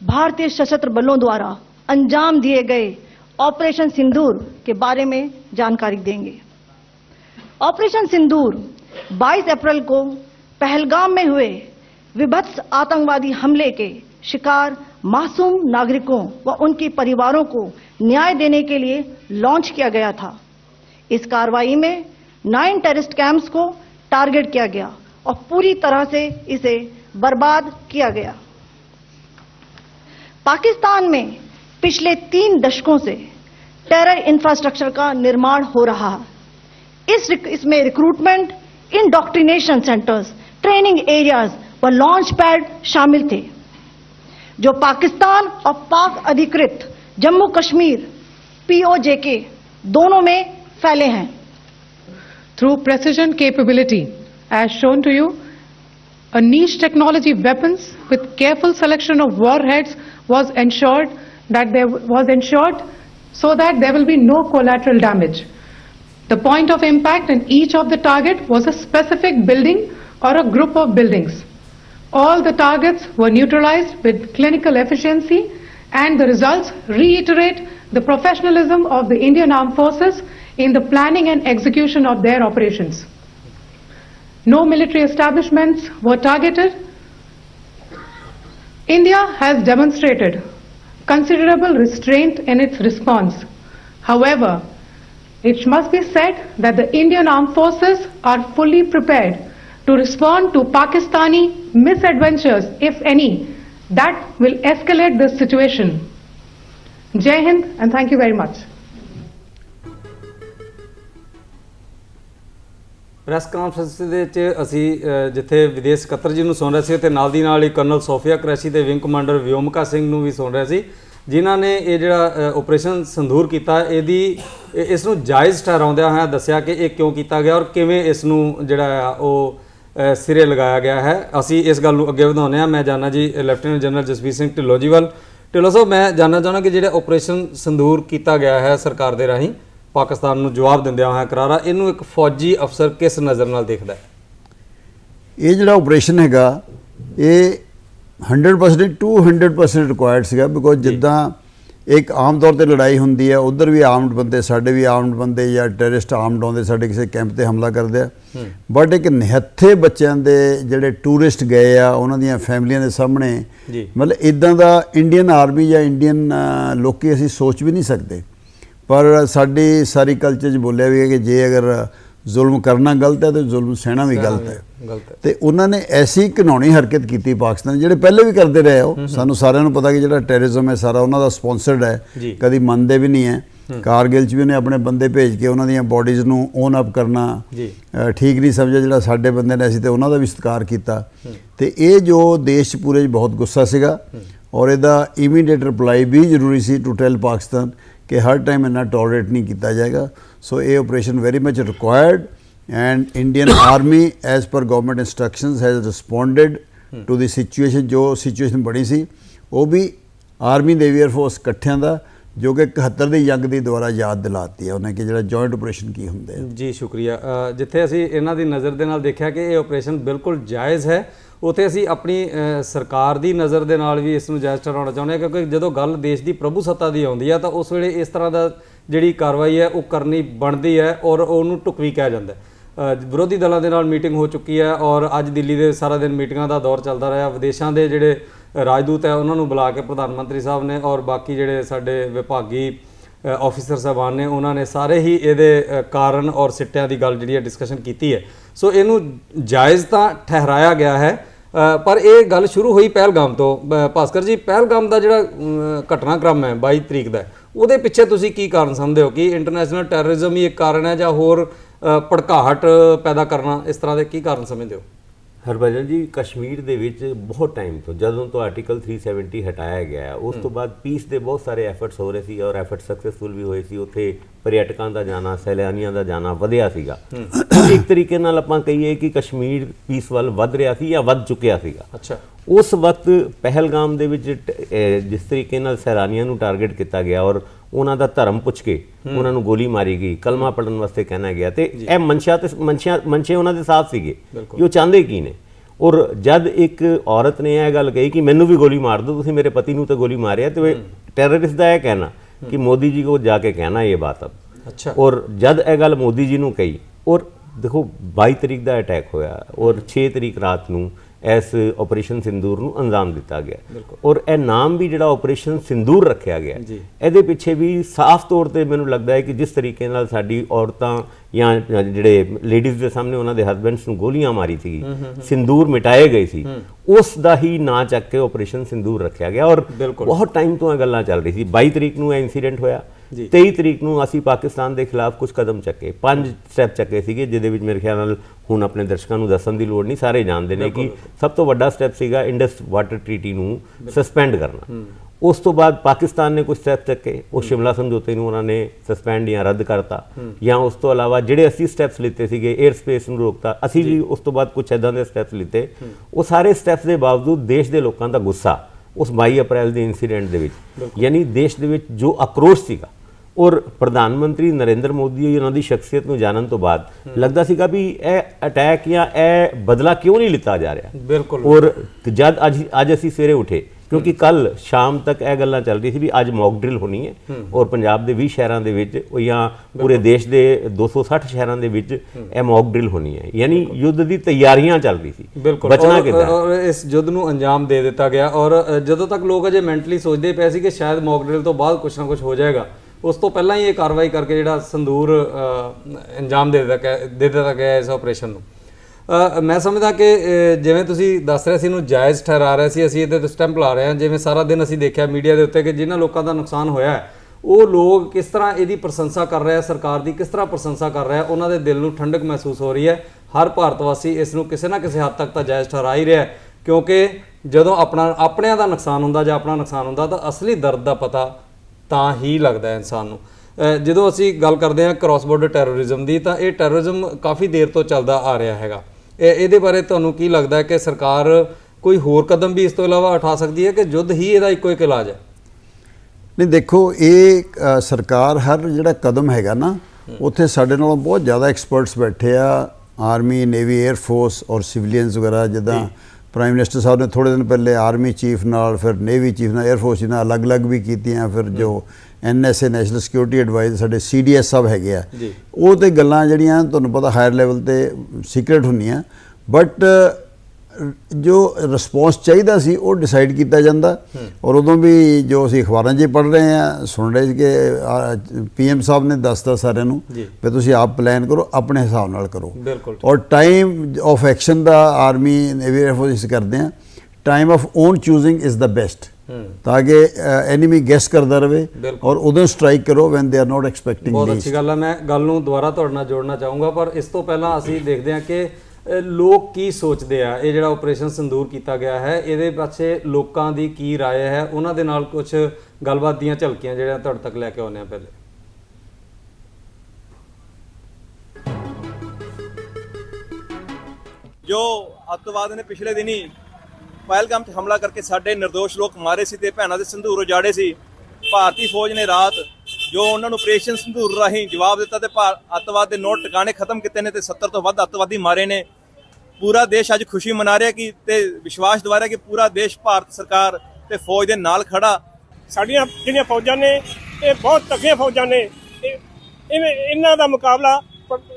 Speaker 4: भारतीय सशस्त्र बलों द्वारा अंजाम दिए गए ऑपरेशन सिंदूर के बारे में जानकारी देंगे। ऑपरेशन सिंदूर 22 अप्रैल को पहलगाम में हुए विभत्स आतंकवादी हमले के शिकार मासूम नागरिकों व उनके परिवारों को न्याय देने के लिए लॉन्च किया गया था। इस कार्रवाई में नाइन टेररिस्ट कैंप्स को टारगेट किया गया और पूरी तरह से इसे बर्बाद किया गया। पाकिस्तान में पिछले तीन दशकों से टेरर इंफ्रास्ट्रक्चर का निर्माण हो रहा इस इसमें recruitment indoctrination centres training areas व लॉन्च पैड शामिल थे, जो पाकिस्तान और पाक अधिकृत जम्मू कश्मीर पीओजे के दोनों में फैले हैं।
Speaker 5: Through precision capability as shown to you a niche technology weapon with careful selection of warheads was ensured that there was ensured so that there will be no collateral damage. The point of impact in each of the target was a specific building or a group of buildings. All the targets were neutralized with clinical efficiency and the results reiterate the professionalism of the Indian Armed Forces in the planning and execution of their operations. No military establishments were targeted. India has demonstrated considerable restraint in its response. However, it must be said that the Indian Armed Forces are fully prepared to respond to Pakistani misadventures, if any, that will escalate the situation. Jai Hind and thank you very much.
Speaker 1: Press conference ਦੇ ਵਿੱਚ ਅਸੀਂ ਜਿੱਥੇ ਵਿਦੇਸ਼ ਸਕੱਤਰ ਜੀ ਨੂੰ ਸੁਣ ਰਹੇ ਸੀ, ਤੇ ਨਾਲ ਦੀ ਨਾਲ ਹੀ ਕਰਨਲ ਸੋਫੀਆ ਕਰੈਸ਼ੀ ਤੇ ਵਿੰਗ ਕਮਾਂਡਰ ਵਿਓਮਕਾ ਸਿੰਘ ਨੂੰ ਵੀ ਸੁਣ ਰਹੇ ਸੀ, ਜਿਨ੍ਹਾਂ ਨੇ ਇਹ ਜਿਹੜਾ ਆਪਰੇਸ਼ਨ ਸੰਧੂਰ ਕੀਤਾ, ਇਹਦੀ ਇਸ ਨੂੰ ਜਾਇਜ਼ ਠਹਿਰਾਉਂਦਿਆਂ ਹੋਇਆਂ ਦੱਸਿਆ ਕਿ ਇਹ ਕਿਉਂ ਕੀਤਾ ਗਿਆ ਔਰ ਕਿਵੇਂ ਇਸ ਨੂੰ ਜਿਹੜਾ ਆ, ਉਹ ਸਿਰੇ ਲਗਾਇਆ ਗਿਆ ਹੈ। ਅਸੀਂ ਇਸ ਗੱਲ ਨੂੰ ਅੱਗੇ ਵਧਾਉਂਦੇ ਹਾਂ। ਮੈਂ ਜਾਣਾ ਜੀ ਲੈਫਟੀਨੈਂਟ ਜਨਰਲ ਜਸਵੀਰ ਸਿੰਘ ਢਿੱਲੋਂ ਜੀ ਵੱਲ। ਢਿੱਲੋਂ ਸਾਹਿਬ, ਮੈਂ ਜਾਣਨਾ ਚਾਹੁੰਦਾ ਕਿ ਜਿਹੜਾ ਆਪਰੇਸ਼ਨ ਸੰਧੂਰ ਕੀਤਾ ਗਿਆ ਹੈ ਸਰਕਾਰ ਦੇ ਰਾਹੀਂ ਪਾਕਿਸਤਾਨ ਨੂੰ ਜਵਾਬ ਦਿੰਦਿਆਂ ਹੋਇਆ ਕਰਾਰਾ ਇਹਨੂੰ ਇੱਕ ਫੌਜੀ ਅਫਸਰ ਕਿਸ ਨਜ਼ਰ ਨਾਲ ਦੇਖਦਾ ਹੈ?
Speaker 2: ਇਹ ਜਿਹੜਾ ਆਪਰੇਸ਼ਨ ਹੈਗਾ ਇਹ 100% 200% ਰਿਕੁਆਇਰਡ ਸੀਗਾ ਬਿਕੋਜ਼ ਜਿੱਦਾਂ ਇੱਕ ਆਮ ਤੌਰ ਤੇ ਲੜਾਈ ਹੁੰਦੀ ਹੈ ਉਧਰ ਵੀ ਆਰਮਡ ਬੰਦੇ ਸਾਡੇ ਵੀ ਆਰਮਡ ਬੰਦੇ ਜਾਂ ਟੈਰਰਿਸਟ ਆਰਮਡ ਆਉਂਦੇ ਸਾਡੇ ਕਿਸੇ ਕੈਂਪ ਤੇ ਹਮਲਾ ਕਰਦੇ ਆ। ਬਟ ਇੱਕ ਨਿਹੱਥੇ ਬੱਚਿਆਂ ਦੇ ਜਿਹੜੇ ਟੂਰਿਸਟ ਗਏ ਆ ਉਹਨਾਂ ਦੀਆਂ ਫੈਮਲੀਆਂ ਦੇ ਸਾਹਮਣੇ। ਮਤਲਬ ਇਦਾਂ ਦਾ ਇੰਡੀਅਨ ਆਰਮੀ ਜਾਂ ਇੰਡੀਅਨ ਲੋਕੀ ਅਸੀਂ ਸੋਚ ਵੀ ਨਹੀਂ ਸਕਦੇ। ਪਰ ਸਾਡੀ ਸਾਰੀ ਕਲਚਰ 'ਚ ਬੋਲਿਆ ਵੀ ਹੈ ਕਿ ਜੇ ਅਗਰ ਜ਼ੁਲਮ ਕਰਨਾ ਗਲਤ ਹੈ ਤਾਂ ਜ਼ੁਲਮ ਸਹਿਣਾ ਵੀ ਗਲਤ ਹੈ।
Speaker 1: ਗਲਤ ਹੈ।
Speaker 2: ਤੇ ਉਹਨਾਂ ਨੇ ਐਸੀ ਘਿਨੌਣੀ ਹਰਕਤ ਕੀਤੀ ਪਾਕਿਸਤਾਨ ਜਿਹੜੇ ਪਹਿਲੇ ਵੀ ਕਰਦੇ ਰਹੇ ਉਹ। ਸਾਨੂੰ ਸਾਰਿਆਂ ਨੂੰ ਪਤਾ ਕਿ ਜਿਹੜਾ ਟੈਰਰਿਜ਼ਮ ਹੈ ਸਾਰਾ ਉਹਨਾਂ ਦਾ ਸਪਾਂਸਰਡ। ਹੈ। ਕਦੀ ਮੰਨਦੇ ਵੀ ਨਹੀਂ ਹੈ। ਕਾਰਗਿਲ 'ਚ ਵੀ ਉਹਨੇ ਆਪਣੇ ਬੰਦੇ ਭੇਜ ਕੇ ਉਹਨਾਂ ਦੀਆਂ ਬਾਡੀਜ਼ ਨੂੰ ਓਨ ਅਪ ਕਰਨਾ ਠੀਕ ਨਹੀਂ ਸਮਝਿਆ ਜਿਹੜਾ ਸਾਡੇ ਬੰਦੇ ਨੇ ਅਸੀਂ ਤੇ ਉਹਨਾਂ ਦਾ ਵੀ ਸਤਿਕਾਰ ਕੀਤਾ। ਤੇ ਇਹ ਜੋ ਦੇਸ਼ ਪੂਰੇ 'ਚ ਬਹੁਤ ਗੁੱਸਾ ਸੀਗਾ ਔਰ ਇਹਦਾ ਇਮੀਡੀਏਟ ਰਿਪਲਾਈ ਵੀ ਜ਼ਰੂਰੀ ਸੀ ਟੂ ਟੈਲ ਪਾਕਿਸਤਾਨ ਕਿ ਹਰ ਟਾਈਮ ਇੰਨਾ ਟੋਲਰੇਟ ਨਹੀਂ ਕੀਤਾ ਜਾਏਗਾ। ਸੋ ਇਹ operation very much required and Indian army as per government instructions has responded to the situation ਜੋ ਸਿਚੁਏਸ਼ਨ ਬਣੀ ਸੀ ਉਹ ਵੀ ਆਰਮੀ ਦੇ 에ਅਰ ਫੋਰਸ ਇਕੱਠਿਆਂ ਦਾ ਜੋ ਕਿ 71 ਦੀ ਜੰਗ ਦੀ ਦੁਆਰਾ ਯਾਦ ਦਿਲਾਤੀ ਹੈ ਉਹਨੇ ਕਿ ਜਿਹੜਾ ਜੁਆਇੰਟ ਆਪਰੇਸ਼ਨ ਕੀ ਹੁੰਦੇ ਆ
Speaker 1: ਜੀ ਸ਼ੁਕਰੀਆ ਜਿੱਥੇ ਅਸੀਂ ਇਹਨਾਂ ਦੀ ਨਜ਼ਰ ਦੇ ਨਾਲ ਦੇਖਿਆ ਕਿ ਇਹ ਆਪਰੇਸ਼ਨ ਬਿਲਕੁਲ ਜਾਇਜ਼ ਹੈ ਉਥੇ ਅਸੀਂ ਆਪਣੀ ਸਰਕਾਰ ਦੀ ਨਜ਼ਰ ਦੇ ਨਾਲ ਵੀ ਇਸ ਨੂੰ ਜਾਇਜ਼ ਠਹਿਰਾਉਣਾ ਚਾਹੁੰਦੇ ਹਾਂ ਕਿਉਂਕਿ ਜਦੋਂ ਗੱਲ ਦੇਸ਼ ਦੀ ਪ੍ਰਭੂ ਸੱਤਾ ਦੀ ਆਉਂਦੀ ਹੈ ਤਾਂ ਉਸ ਵੇਲੇ ਇਸ ਤਰ੍ਹਾਂ ਦਾ ਜਿਹੜੀ ਕਾਰਵਾਈ ਹੈ ਉਹ ਕਰਨੀ ਬਣਦੀ ਹੈ ਔਰ ਉਹਨੂੰ ਢੁਕਵੀਂ ਕਿਹਾ ਜਾਂਦਾ ਹੈ। ਵਿਰੋਧੀ ਦਲਾਂ ਦੇ ਨਾਲ ਮੀਟਿੰਗ ਹੋ ਚੁੱਕੀ ਹੈ ਔਰ ਅੱਜ ਦਿੱਲੀ ਦੇ ਸਾਰਾ ਦਿਨ ਮੀਟਿੰਗਾਂ ਦਾ ਦੌਰ ਚੱਲਦਾ ਰਿਹਾ। ਵਿਦੇਸ਼ਾਂ ਦੇ ਜਿਹੜੇ ਰਾਜਦੂਤ ਹੈ ਉਹਨਾਂ ਨੂੰ ਬੁਲਾ ਕੇ ਪ੍ਰਧਾਨ ਮੰਤਰੀ ਸਾਹਿਬ ਨੇ ਔਰ ਬਾਕੀ ਜਿਹੜੇ ਸਾਡੇ ਵਿਭਾਗੀ ਅ, ਆਫੀਸਰ ਸਾਹਿਬਾਨ ਨੇ ਉਹਨਾਂ ਨੇ ਸਾਰੇ ਹੀ ਇਹਦੇ ਕਾਰਨ ਔਰ ਸਿੱਟਿਆਂ ਦੀ ਗੱਲ ਜਿਹੜੀ ਹੈ ਡਿਸਕਸ਼ਨ ਕੀਤੀ ਹੈ। ਸੋ ਇਹਨੂੰ ਜਾਇਜ਼ ਤਾਂ ਠਹਿਰਾਇਆ ਗਿਆ ਹੈ ਪਰ ਇਹ ਗੱਲ ਸ਼ੁਰੂ ਹੋਈ ਪਹਿਲਗਾਮ ਤੋਂ। ਭਾਸਕਰ ਜੀ ਪਹਿਲਗਾਮ ਦਾ ਜਿਹੜਾ ਘਟਨਾਕ੍ਰਮ ਹੈ 22 ਤਰੀਕ ਦਾ ਉਹਦੇ ਪਿੱਛੇ ਤੁਸੀਂ ਕੀ ਕਾਰਨ ਸਮਝਦੇ ਹੋ ਕਿ ਇੰਟਰਨੈਸ਼ਨਲ ਟੈਰਰਿਜ਼ਮ ਹੀ ਇੱਕ ਕਾਰਨ ਹੈ ਜਾਂ ਹੋਰ ਭੜਕਾਹਟ ਪੈਦਾ ਕਰਨਾ ਇਸ ਤਰ੍ਹਾਂ ਦੇ ਕੀ ਕਾਰਨ ਸਮਝਦੇ ਹੋ?
Speaker 6: ਹਰਭਜਨ ਜੀ ਕਸ਼ਮੀਰ ਦੇ ਵਿੱਚ ਬਹੁਤ ਟਾਈਮ ਤੋਂ ਜਦੋਂ ਤੋਂ ਆਰਟੀਕਲ 370 ਹਟਾਇਆ ਗਿਆ ਉਸ ਤੋਂ ਬਾਅਦ ਪੀਸ ਦੇ ਬਹੁਤ ਸਾਰੇ ਐਫਰਟਸ ਹੋ ਰਹੇ ਸੀ ਔਰ ਐਫਰਟ ਸਕਸੈਸਫੁਲ ਵੀ ਹੋਏ ਸੀ ਉੱਥੇ ਪਰਯਟਕਾਂ ਦਾ ਜਾਣਾ ਸੈਲਾਨੀਆਂ ਦਾ ਜਾਣਾ ਵਧਿਆ ਸੀਗਾ। ਇੱਕ ਤਰੀਕੇ ਨਾਲ ਆਪਾਂ ਕਹੀਏ ਕਿ ਕਸ਼ਮੀਰ ਪੀਸ ਵੱਲ ਵੱਧ ਰਿਹਾ ਸੀ ਜਾਂ ਵੱਧ ਚੁੱਕਿਆ ਸੀਗਾ।
Speaker 1: ਅੱਛਾ।
Speaker 6: ਉਸ ਵਕਤ ਪਹਿਲਗਾਮ ਦੇ ਵਿੱਚ ਜਿਸ ਤਰੀਕੇ ਨਾਲ ਸੈਲਾਨੀਆਂ ਨੂੰ ਟਾਰਗੇਟ ਕੀਤਾ ਗਿਆ ਔਰ ਉਹਨਾਂ ਦਾ ਧਰਮ ਪੁੱਛ ਕੇ ਉਹਨਾਂ ਨੂੰ ਗੋਲੀ ਮਾਰੀ ਗਈ ਕਲਮਾ ਪੜਨ ਵਾਸਤੇ ਕਹਿਣਾ ਗਿਆ ਤੇ ਇਹ ਮਨਸ਼ਾ ਤੇ ਮਨਸ਼ਾ ਮਨਸ਼ੇ ਉਹਨਾਂ ਦੇ ਸਾਫ਼ ਸੀਗੇ ਕਿ ਉਹ ਚਾਹੁੰਦੇ ਕੀ ਨੇ। ਔਰ ਜਦ ਇੱਕ ਔਰਤ ਨੇ ਇਹ ਗੱਲ ਕਹੀ ਕਿ ਮੈਨੂੰ ਵੀ ਗੋਲੀ ਮਾਰ ਦਿਓ ਤੁਸੀਂ ਮੇਰੇ ਪਤੀ ਨੂੰ ਤਾਂ ਗੋਲੀ ਮਾਰਿਆ ਤੇ ਟੈਰਰਿਸਟ ਦਾ ਇਹ ਕਹਿਣਾ। ਕਿ ਮੋਦੀ ਜੀ ਕੋ ਜਾ ਕੇ ਕਹਿਣਾ ਇਹ ਬਾਤ ਅਬ।
Speaker 1: ਅੱਛਾ।
Speaker 6: ਔਰ ਜਦ ਇਹ ਗੱਲ ਮੋਦੀ ਜੀ ਨੂੰ ਕਹੀ ਔਰ ਦੇਖੋ 22 ਤਰੀਕ ਦਾ ਅਟੈਕ ਹੋਇਆ ਔਰ 6 ਤਰੀਕ ਰਾਤ ਨੂੰ ਇਸ ਆਪਰੇਸ਼ਨ ਸਿੰਦੂਰ ਨੂੰ ਅੰਜਾਮ ਦਿੱਤਾ ਗਿਆ। ਔਰ ਇਹ ਨਾਮ ਵੀ ਜਿਹੜਾ ਆਪਰੇਸ਼ਨ ਸਿੰਦੂਰ ਰੱਖਿਆ ਗਿਆ। ਇਹਦੇ ਪਿੱਛੇ ਵੀ ਸਾਫ਼ ਤੌਰ ਤੇ ਮੈਨੂੰ ਲੱਗਦਾ ਹੈ ਕਿ ਜਿਸ ਤਰੀਕੇ ਨਾਲ ਸਾਡੀ ਔਰਤਾਂ ਜਾਂ ਜਿਹੜੇ ਲੇਡੀਜ਼ ਦੇ ਸਾਹਮਣੇ ਉਹਨਾਂ ਦੇ ਹਸਬੈਂਡਸ ਨੂੰ ਗੋਲੀਆਂ ਮਾਰੀ ਸੀ ਸਿੰਦੂਰ ਮਿਟਾਏ ਗਏ ਸੀ ਉਸ ਦਾ ਹੀ ਨਾਂ ਚੱਕ ਕੇ ਆਪਰੇਸ਼ਨ ਸਿੰਦੂਰ ਰੱਖਿਆ ਗਿਆ। ਔਰ। ਬਹੁਤ ਟਾਈਮ ਤੋਂ ਇਹ ਗੱਲਾਂ ਚੱਲ ਰਹੀ ਸੀ। 22 ਤਰੀਕ ਨੂੰ ਇਹ ਇਨਸੀਡੈਂਟ ਹੋਇਆ।
Speaker 1: ਜੀ।
Speaker 6: 23 ਤਰੀਕ ਨੂੰ ਅਸੀਂ ਪਾਕਿਸਤਾਨ ਦੇ ਖਿਲਾਫ ਕੁਝ ਕਦਮ ਚੱਕੇ। ਪੰਜ ਸਟੈਪ ਚੱਕੇ ਸੀਗੇ ਜਿਹਦੇ ਵਿੱਚ ਮੇਰੇ ਖਿਆਲ ਨਾਲ ਹੁਣ ਆਪਣੇ ਦਰਸ਼ਕਾਂ ਨੂੰ ਦੱਸਣ ਦੀ ਲੋੜ ਨਹੀਂ ਸਾਰੇ ਜਾਣਦੇ ਨੇ ਕਿ ਸਭ ਤੋਂ ਵੱਡਾ ਸਟੈਪ ਸੀਗਾ ਇੰਡਸ ਵਾਟਰ ਟ੍ਰੀਟੀ ਨੂੰ ਸਸਪੈਂਡ ਕਰਨਾ। ਉਸ ਤੋਂ ਬਾਅਦ ਪਾਕਿਸਤਾਨ ਨੇ ਕੁਝ ਸਟੈਪ ਚੱਕੇ ਉਹ ਸ਼ਿਮਲਾ ਸਮਝੌਤੇ ਨੂੰ ਉਹਨਾਂ ਨੇ ਸਸਪੈਂਡ ਜਾਂ ਰੱਦ ਕਰਤਾ। ਜਾਂ ਉਸ ਤੋਂ ਇਲਾਵਾ ਜਿਹੜੇ ਅਸੀਂ ਸਟੈਪਸ ਲਿੱਤੇ ਸੀਗੇ 에ਅਰ ਸਪੇਸ ਨੂੰ ਰੋਕਤਾ ਅਸੀਂ ਵੀ ਉਸ ਤੋਂ ਬਾਅਦ ਕੁਝ ਐਦਾਂ ਦੇ ਸਟੈਪਸ ਲਿੱਤੇ। ਉਹ ਸਾਰੇ ਸਟੈਪਸ ਦੇ ਬਾਵਜੂਦ ਦੇਸ਼ ਦੇ ਲੋਕਾਂ ਦਾ ਗੁੱਸਾ ਉਸ 22 ਅਪ੍ਰੈਲ ਦੇ ਇਨਸੀਡੈਂਟ ਦੇ ਵਿੱਚ। ਯਾਨੀ ਦੇਸ਼ ਦੇ ਵਿੱਚ ਜੋ ਆਕਰੋਸ਼ ਸੀਗਾ ਔਰ ਪ੍ਰਧਾਨ ਮੰਤਰੀ ਨਰਿੰਦਰ ਮੋਦੀ ਉਹਨਾਂ ਦੀ ਸ਼ਖਸੀਅਤ ਨੂੰ ਜਾਣਨ ਤੋਂ ਬਾਅਦ ਲੱਗਦਾ ਸੀਗਾ ਵੀ ਇਹ ਅਟੈਕ ਜਾਂ ਇਹ ਬਦਲਾ ਕਿਉਂ ਨਹੀਂ ਲਿੱਤਾ ਜਾ ਰਿਹਾ?
Speaker 1: ਬਿਲਕੁਲ।
Speaker 6: ਔਰ ਜਦ ਅੱਜ ਅੱਜ ਅਸੀਂ ਸਵੇਰੇ ਉਠੇ ਕਿਉਂਕਿ ਕੱਲ ਸ਼ਾਮ ਤੱਕ ਇਹ ਗੱਲਾਂ ਚੱਲ ਰਹੀ ਸੀ ਵੀ ਅੱਜ ਮੌਕ ਡਰਿਲ ਹੋਣੀ ਹੈ ਔਰ ਪੰਜਾਬ ਦੇ 20 ਸ਼ਹਿਰਾਂ ਦੇ ਵਿੱਚ ਜਾਂ ਪੂਰੇ ਦੇਸ਼ ਦੇ 260 ਸ਼ਹਿਰਾਂ ਦੇ ਵਿੱਚ ਇਹ ਮੌਕ ਡਰਿਲ ਹੋਣੀ ਹੈ। ਯਾਨੀ ਯੁੱਧ ਦੀ ਤਿਆਰੀਆਂ ਚੱਲ ਰਹੀ ਸੀ।
Speaker 1: ਬਿਲਕੁਲ।
Speaker 6: ਬਚਣਾ ਕਿੱਦਾਂ?
Speaker 1: ਔਰ ਇਸ ਯੁੱਧ ਨੂੰ ਅੰਜਾਮ ਦੇ ਦਿੱਤਾ ਗਿਆ ਔਰ ਜਦੋਂ ਤੱਕ ਲੋਕ ਅਜੇ ਮੈਂਟਲੀ ਸੋਚਦੇ ਪਏ ਸੀ ਕਿ ਸ਼ਾਇਦ ਮੌਕ ਡਰਿਲ ਤੋਂ ਬਾਅਦ ਕੁਝ ਨਾ ਕੁਝ ਹੋ ਜਾਏਗਾ ਉਸ ਤੋਂ ਪਹਿਲਾਂ ਹੀ ਇਹ ਕਾਰਵਾਈ ਕਰਕੇ ਜਿਹੜਾ ਸੰਦੂਰ ਅੰਜਾਮ ਦੇ ਦਿੱਤਾ ਗਿਆ- ਦੇ ਦਿੱਤਾ ਗਿਆ ਇਸ ਆਪਰੇਸ਼ਨ ਨੂੰ। ਮੈਂ ਸਮਝਦਾ ਕਿ ਜਿਵੇਂ ਤੁਸੀਂ ਦੱਸ ਰਹੇ ਸੀ ਇਹਨੂੰ ਜਾਇਜ਼ ਠਹਿਰਾ ਰਹੇ ਸੀ, ਅਸੀਂ ਇਹਦੇ ਤੇ ਸਟੈਂਪ ਲਾ ਰਹੇ ਹਾਂ। ਜਿਵੇਂ ਸਾਰਾ ਦਿਨ ਅਸੀਂ ਦੇਖਿਆ ਮੀਡੀਆ ਦੇ ਉੱਤੇ ਕਿ ਜਿਨ੍ਹਾਂ ਲੋਕਾਂ ਦਾ ਨੁਕਸਾਨ ਹੋਇਆ ਹੈ, ਉਹ ਲੋਕ ਕਿਸ ਤਰ੍ਹਾਂ ਇਹਦੀ ਪ੍ਰਸ਼ੰਸਾ ਕਰ ਰਹੇ ਆ, ਸਰਕਾਰ ਦੀ ਕਿਸ ਤਰ੍ਹਾਂ ਪ੍ਰਸ਼ੰਸਾ ਕਰ ਰਿਹਾ ਉਹਨਾਂ ਦੇ ਦਿਲ ਨੂੰ ਠੰਡਕ ਮਹਿਸੂਸ ਹੋ ਰਹੀ ਹੈ। ਹਰ ਭਾਰਤ ਵਾਸੀ ਇਸ ਨੂੰ ਕਿਸੇ ਨਾ ਕਿਸੇ ਹੱਦ ਤੱਕ ਤਾਂ ਜਾਇਜ਼ ਠਹਿਰਾ ਹੀ ਰਿਹਾ ਕਿਉਂਕਿ ਜਦੋਂ ਆਪਣਾ ਆਪਣਿਆਂ ਦਾ ਨੁਕਸਾਨ ਹੁੰਦਾ ਜਾਂ ਆਪਣਾ ਨੁਕਸਾਨ ਹੁੰਦਾ, ਤਾਂ ਅਸਲੀ ਦਰਦ ਦਾ ਪਤਾ ਤਾਂ ਹੀ ਲੱਗਦਾ ਹੈ ਇਨਸਾਨ ਨੂੰ। ਜਦੋਂ ਅਸੀਂ ਗੱਲ ਕਰਦੇ ਹਾਂ ਕ੍ਰਾਸ ਬਾਰਡਰ ਟੈਰਰਿਜ਼ਮ ਦੀ ਤਾਂ ਇਹ ਟੈਰਰਿਜ਼ਮ ਕਾਫੀ ਦੇਰ ਤੋਂ ਚੱਲਦਾ ਆ ਰਿਹਾ ਹੈਗਾ। ਇਹ- ਇਹਦੇ ਬਾਰੇ ਤੁਹਾਨੂੰ ਕੀ ਲੱਗਦਾ ਹੈ ਕਿ ਸਰਕਾਰ ਕੋਈ ਹੋਰ ਕਦਮ ਵੀ ਇਸ ਤੋਂ ਇਲਾਵਾ ਉਠਾ ਸਕਦੀ ਹੈ ਕਿ ਯੁੱਧ ਹੀ ਇਹਦਾ ਇੱਕੋ ਇੱਕ ਇਲਾਜ ਹੈ?
Speaker 2: ਨਹੀਂ ਦੇਖੋ ਇਹ ਸਰਕਾਰ ਹਰ ਜਿਹੜਾ ਕਦਮ ਹੈਗਾ ਨਾ ਉੱਥੇ ਸਾਡੇ ਨਾਲੋਂ ਬਹੁਤ ਜ਼ਿਆਦਾ ਐਕਸਪਰਟਸ ਬੈਠੇ ਆ ਆਰਮੀ ਨੇਵੀ 에ਅਰ ਫੋਰਸ ਔਰ ਸਿਵਲੀਅਨਸ ਵਗੈਰਾ ਜਿੱਦਾਂ ਪ੍ਰਾਈਮ ਮਿਨਿਸਟਰ ਸਾਹਿਬ ਨੇ ਥੋੜੇ ਦਿਨ ਪਹਿਲੇ ਆਰਮੀ ਚੀਫ ਨਾਲ ਫਿਰ ਨੇਵੀ ਚੀਫ ਨਾਲ 에ਅਰ ਫੋਰਸ ਨਾਲ ਅਲੱਗ-ਅਲੱਗ ਵੀ ਕੀਤੀਆਂ ਫਿਰ ਜੋ ਐਨਐਸਏ ਨੈਸ਼ਨਲ ਸਿਕਿਉਰਿਟੀ ਐਡਵਾਈਜ਼ਰ ਸਾਡੇ ਸੀਡੀਐਸ ਸਭ ਹੈਗੇ ਆ। ਉਹ ਤੇ ਗੱਲਾਂ ਜਿਹੜੀਆਂ ਤੁਹਾਨੂੰ ਪਤਾ ਹਾਇਰ ਲੈਵਲ ਤੇ ਸੀਕ੍ਰੀਟ ਹੁੰਦੀਆਂ ਬਟ ਜੋ ਰਿਸਪੌਂਸ ਚਾਹੀਦਾ ਸੀ ਉਹ ਡਿਸਾਈਡ ਕੀਤਾ ਜਾਂਦਾ। ਔਰ ਉਦੋਂ ਵੀ ਜੋ ਅਸੀਂ ਅਖਬਾਰਾਂ 'ਚ ਪੜ੍ਹ ਰਹੇ ਆ ਸੁਣ ਰਹੇ ਸੀ ਕਿ ਪੀਐਮ ਸਾਹਿਬ ਨੇ ਦੱਸਤਾ ਸਾਰਿਆਂ ਨੂੰ। ਵੀ ਤੁਸੀਂ ਆਪ ਪਲਾਨ ਕਰੋ ਆਪਣੇ ਹਿਸਾਬ ਨਾਲ ਕਰੋ।
Speaker 1: ਬਿਲਕੁਲ।
Speaker 2: ਔਰ ਟਾਈਮ ਆਫ ਐਕਸ਼ਨ ਦਾ ਆਰਮੀ ਨੇਵੀ 에ਅਰਫੋਰਸ ਕਰਦੇ ਆ time of own choosing is the best ਤਾਂ ਕਿ ਐਨੀਮੀ ਗੈਸ ਕਰਦਾ ਰਵੇ
Speaker 1: ਬਿਲਕੁਲ।
Speaker 2: ਔਰ ਉਦੋਂ ਸਟ੍ਰਾਈਕ ਕਰੋ van they are not expecting
Speaker 1: ਬਹੁਤ ਅੱਛੀ ਗੱਲ ਹੈ ਮੈਂ ਗੱਲ ਨੂੰ ਦੁਬਾਰਾ ਤੁਹਾਡੇ ਨਾਲ ਜੋੜਨਾ ਚਾਹੂੰਗਾ ਪਰ ਇਸ ਤੋਂ ਪਹਿਲਾਂ ਅਸੀਂ ਦੇਖਦੇ ਹਾਂ ਕਿ ਲੋਕ ਕੀ ਸੋਚਦੇ ਆ? ਇਹ ਜਿਹੜਾ ਆਪਰੇਸ਼ਨ ਸੰਦੂਰ ਕੀਤਾ ਗਿਆ ਹੈ, ਇਹਦੇ ਪਾਸੇ ਲੋਕਾਂ ਦੀ ਕੀ رائے ਹੈ? ਉਹਨਾਂ ਦੇ ਨਾਲ ਕੁਝ ਗੱਲਬਾਤ ਦੀਆਂ ਝਲਕੀਆਂ ਜਿਹੜੀਆਂ ਤੁਹਾਡੇ ਤੱਕ ਲੈ ਕੇ ਆਉਣੇ ਆ ਪਹਿਲੇ।
Speaker 7: ਜੋ ਅੱਤਵਾਦ ਨੇ ਪਿਛਲੇ ਦਿਨੀ ਪਹਿਲਗਾਮ ਤੇ ਹਮਲਾ ਕਰਕੇ ਸਾਡੇ નિર્ਦੋਸ਼ ਲੋਕ ਮਾਰੇ ਸੀ ਤੇ ਭੈਣਾਂ ਦੇ ਸੰਧੂਰ ਉਜਾੜੇ ਸੀ। ਭਾਰਤੀ ਫੌਜ ਨੇ ਰਾਤ ਜੋ ਉਹਨਾਂ ਨੂੰ ਆਪਰੇਸ਼ਨ ਸੰਧੂਰ ਰਾਹੀਂ ਜਵਾਬ ਦਿੱਤਾ ਤੇ ਅੱਤਵਾਦ ਦੇ ਨੋਟ ਟਿਕਾਣੇ ਖਤਮ ਕੀਤੇ ਨੇ ਤੇ 70 ਤੋਂ ਵੱਧ ਅੱਤਵਾਦੀ ਮਾਰੇ ਨੇ। ਪੂਰਾ ਦੇਸ਼ ਅੱਜ ਖੁਸ਼ੀ ਮਨਾ ਰਿਹਾ ਕਿ ਤੇ ਵਿਸ਼ਵਾਸ ਦਿਵਾ ਰਿਹਾ ਕਿ ਪੂਰਾ ਦੇਸ਼ ਭਾਰਤ ਸਰਕਾਰ ਤੇ ਫੌਜ ਦੇ ਨਾਲ ਖੜਾ।
Speaker 8: ਸਾਡੀਆਂ ਜਿਹੜੀਆਂ ਫੌਜਾਂ ਨੇ ਇਹ ਬਹੁਤ ਤਕੜੀਆਂ ਫੌਜਾਂ ਨੇ। ਇਹ ਇਵੇਂ ਇਹਨਾਂ ਦਾ ਮੁਕਾਬਲਾ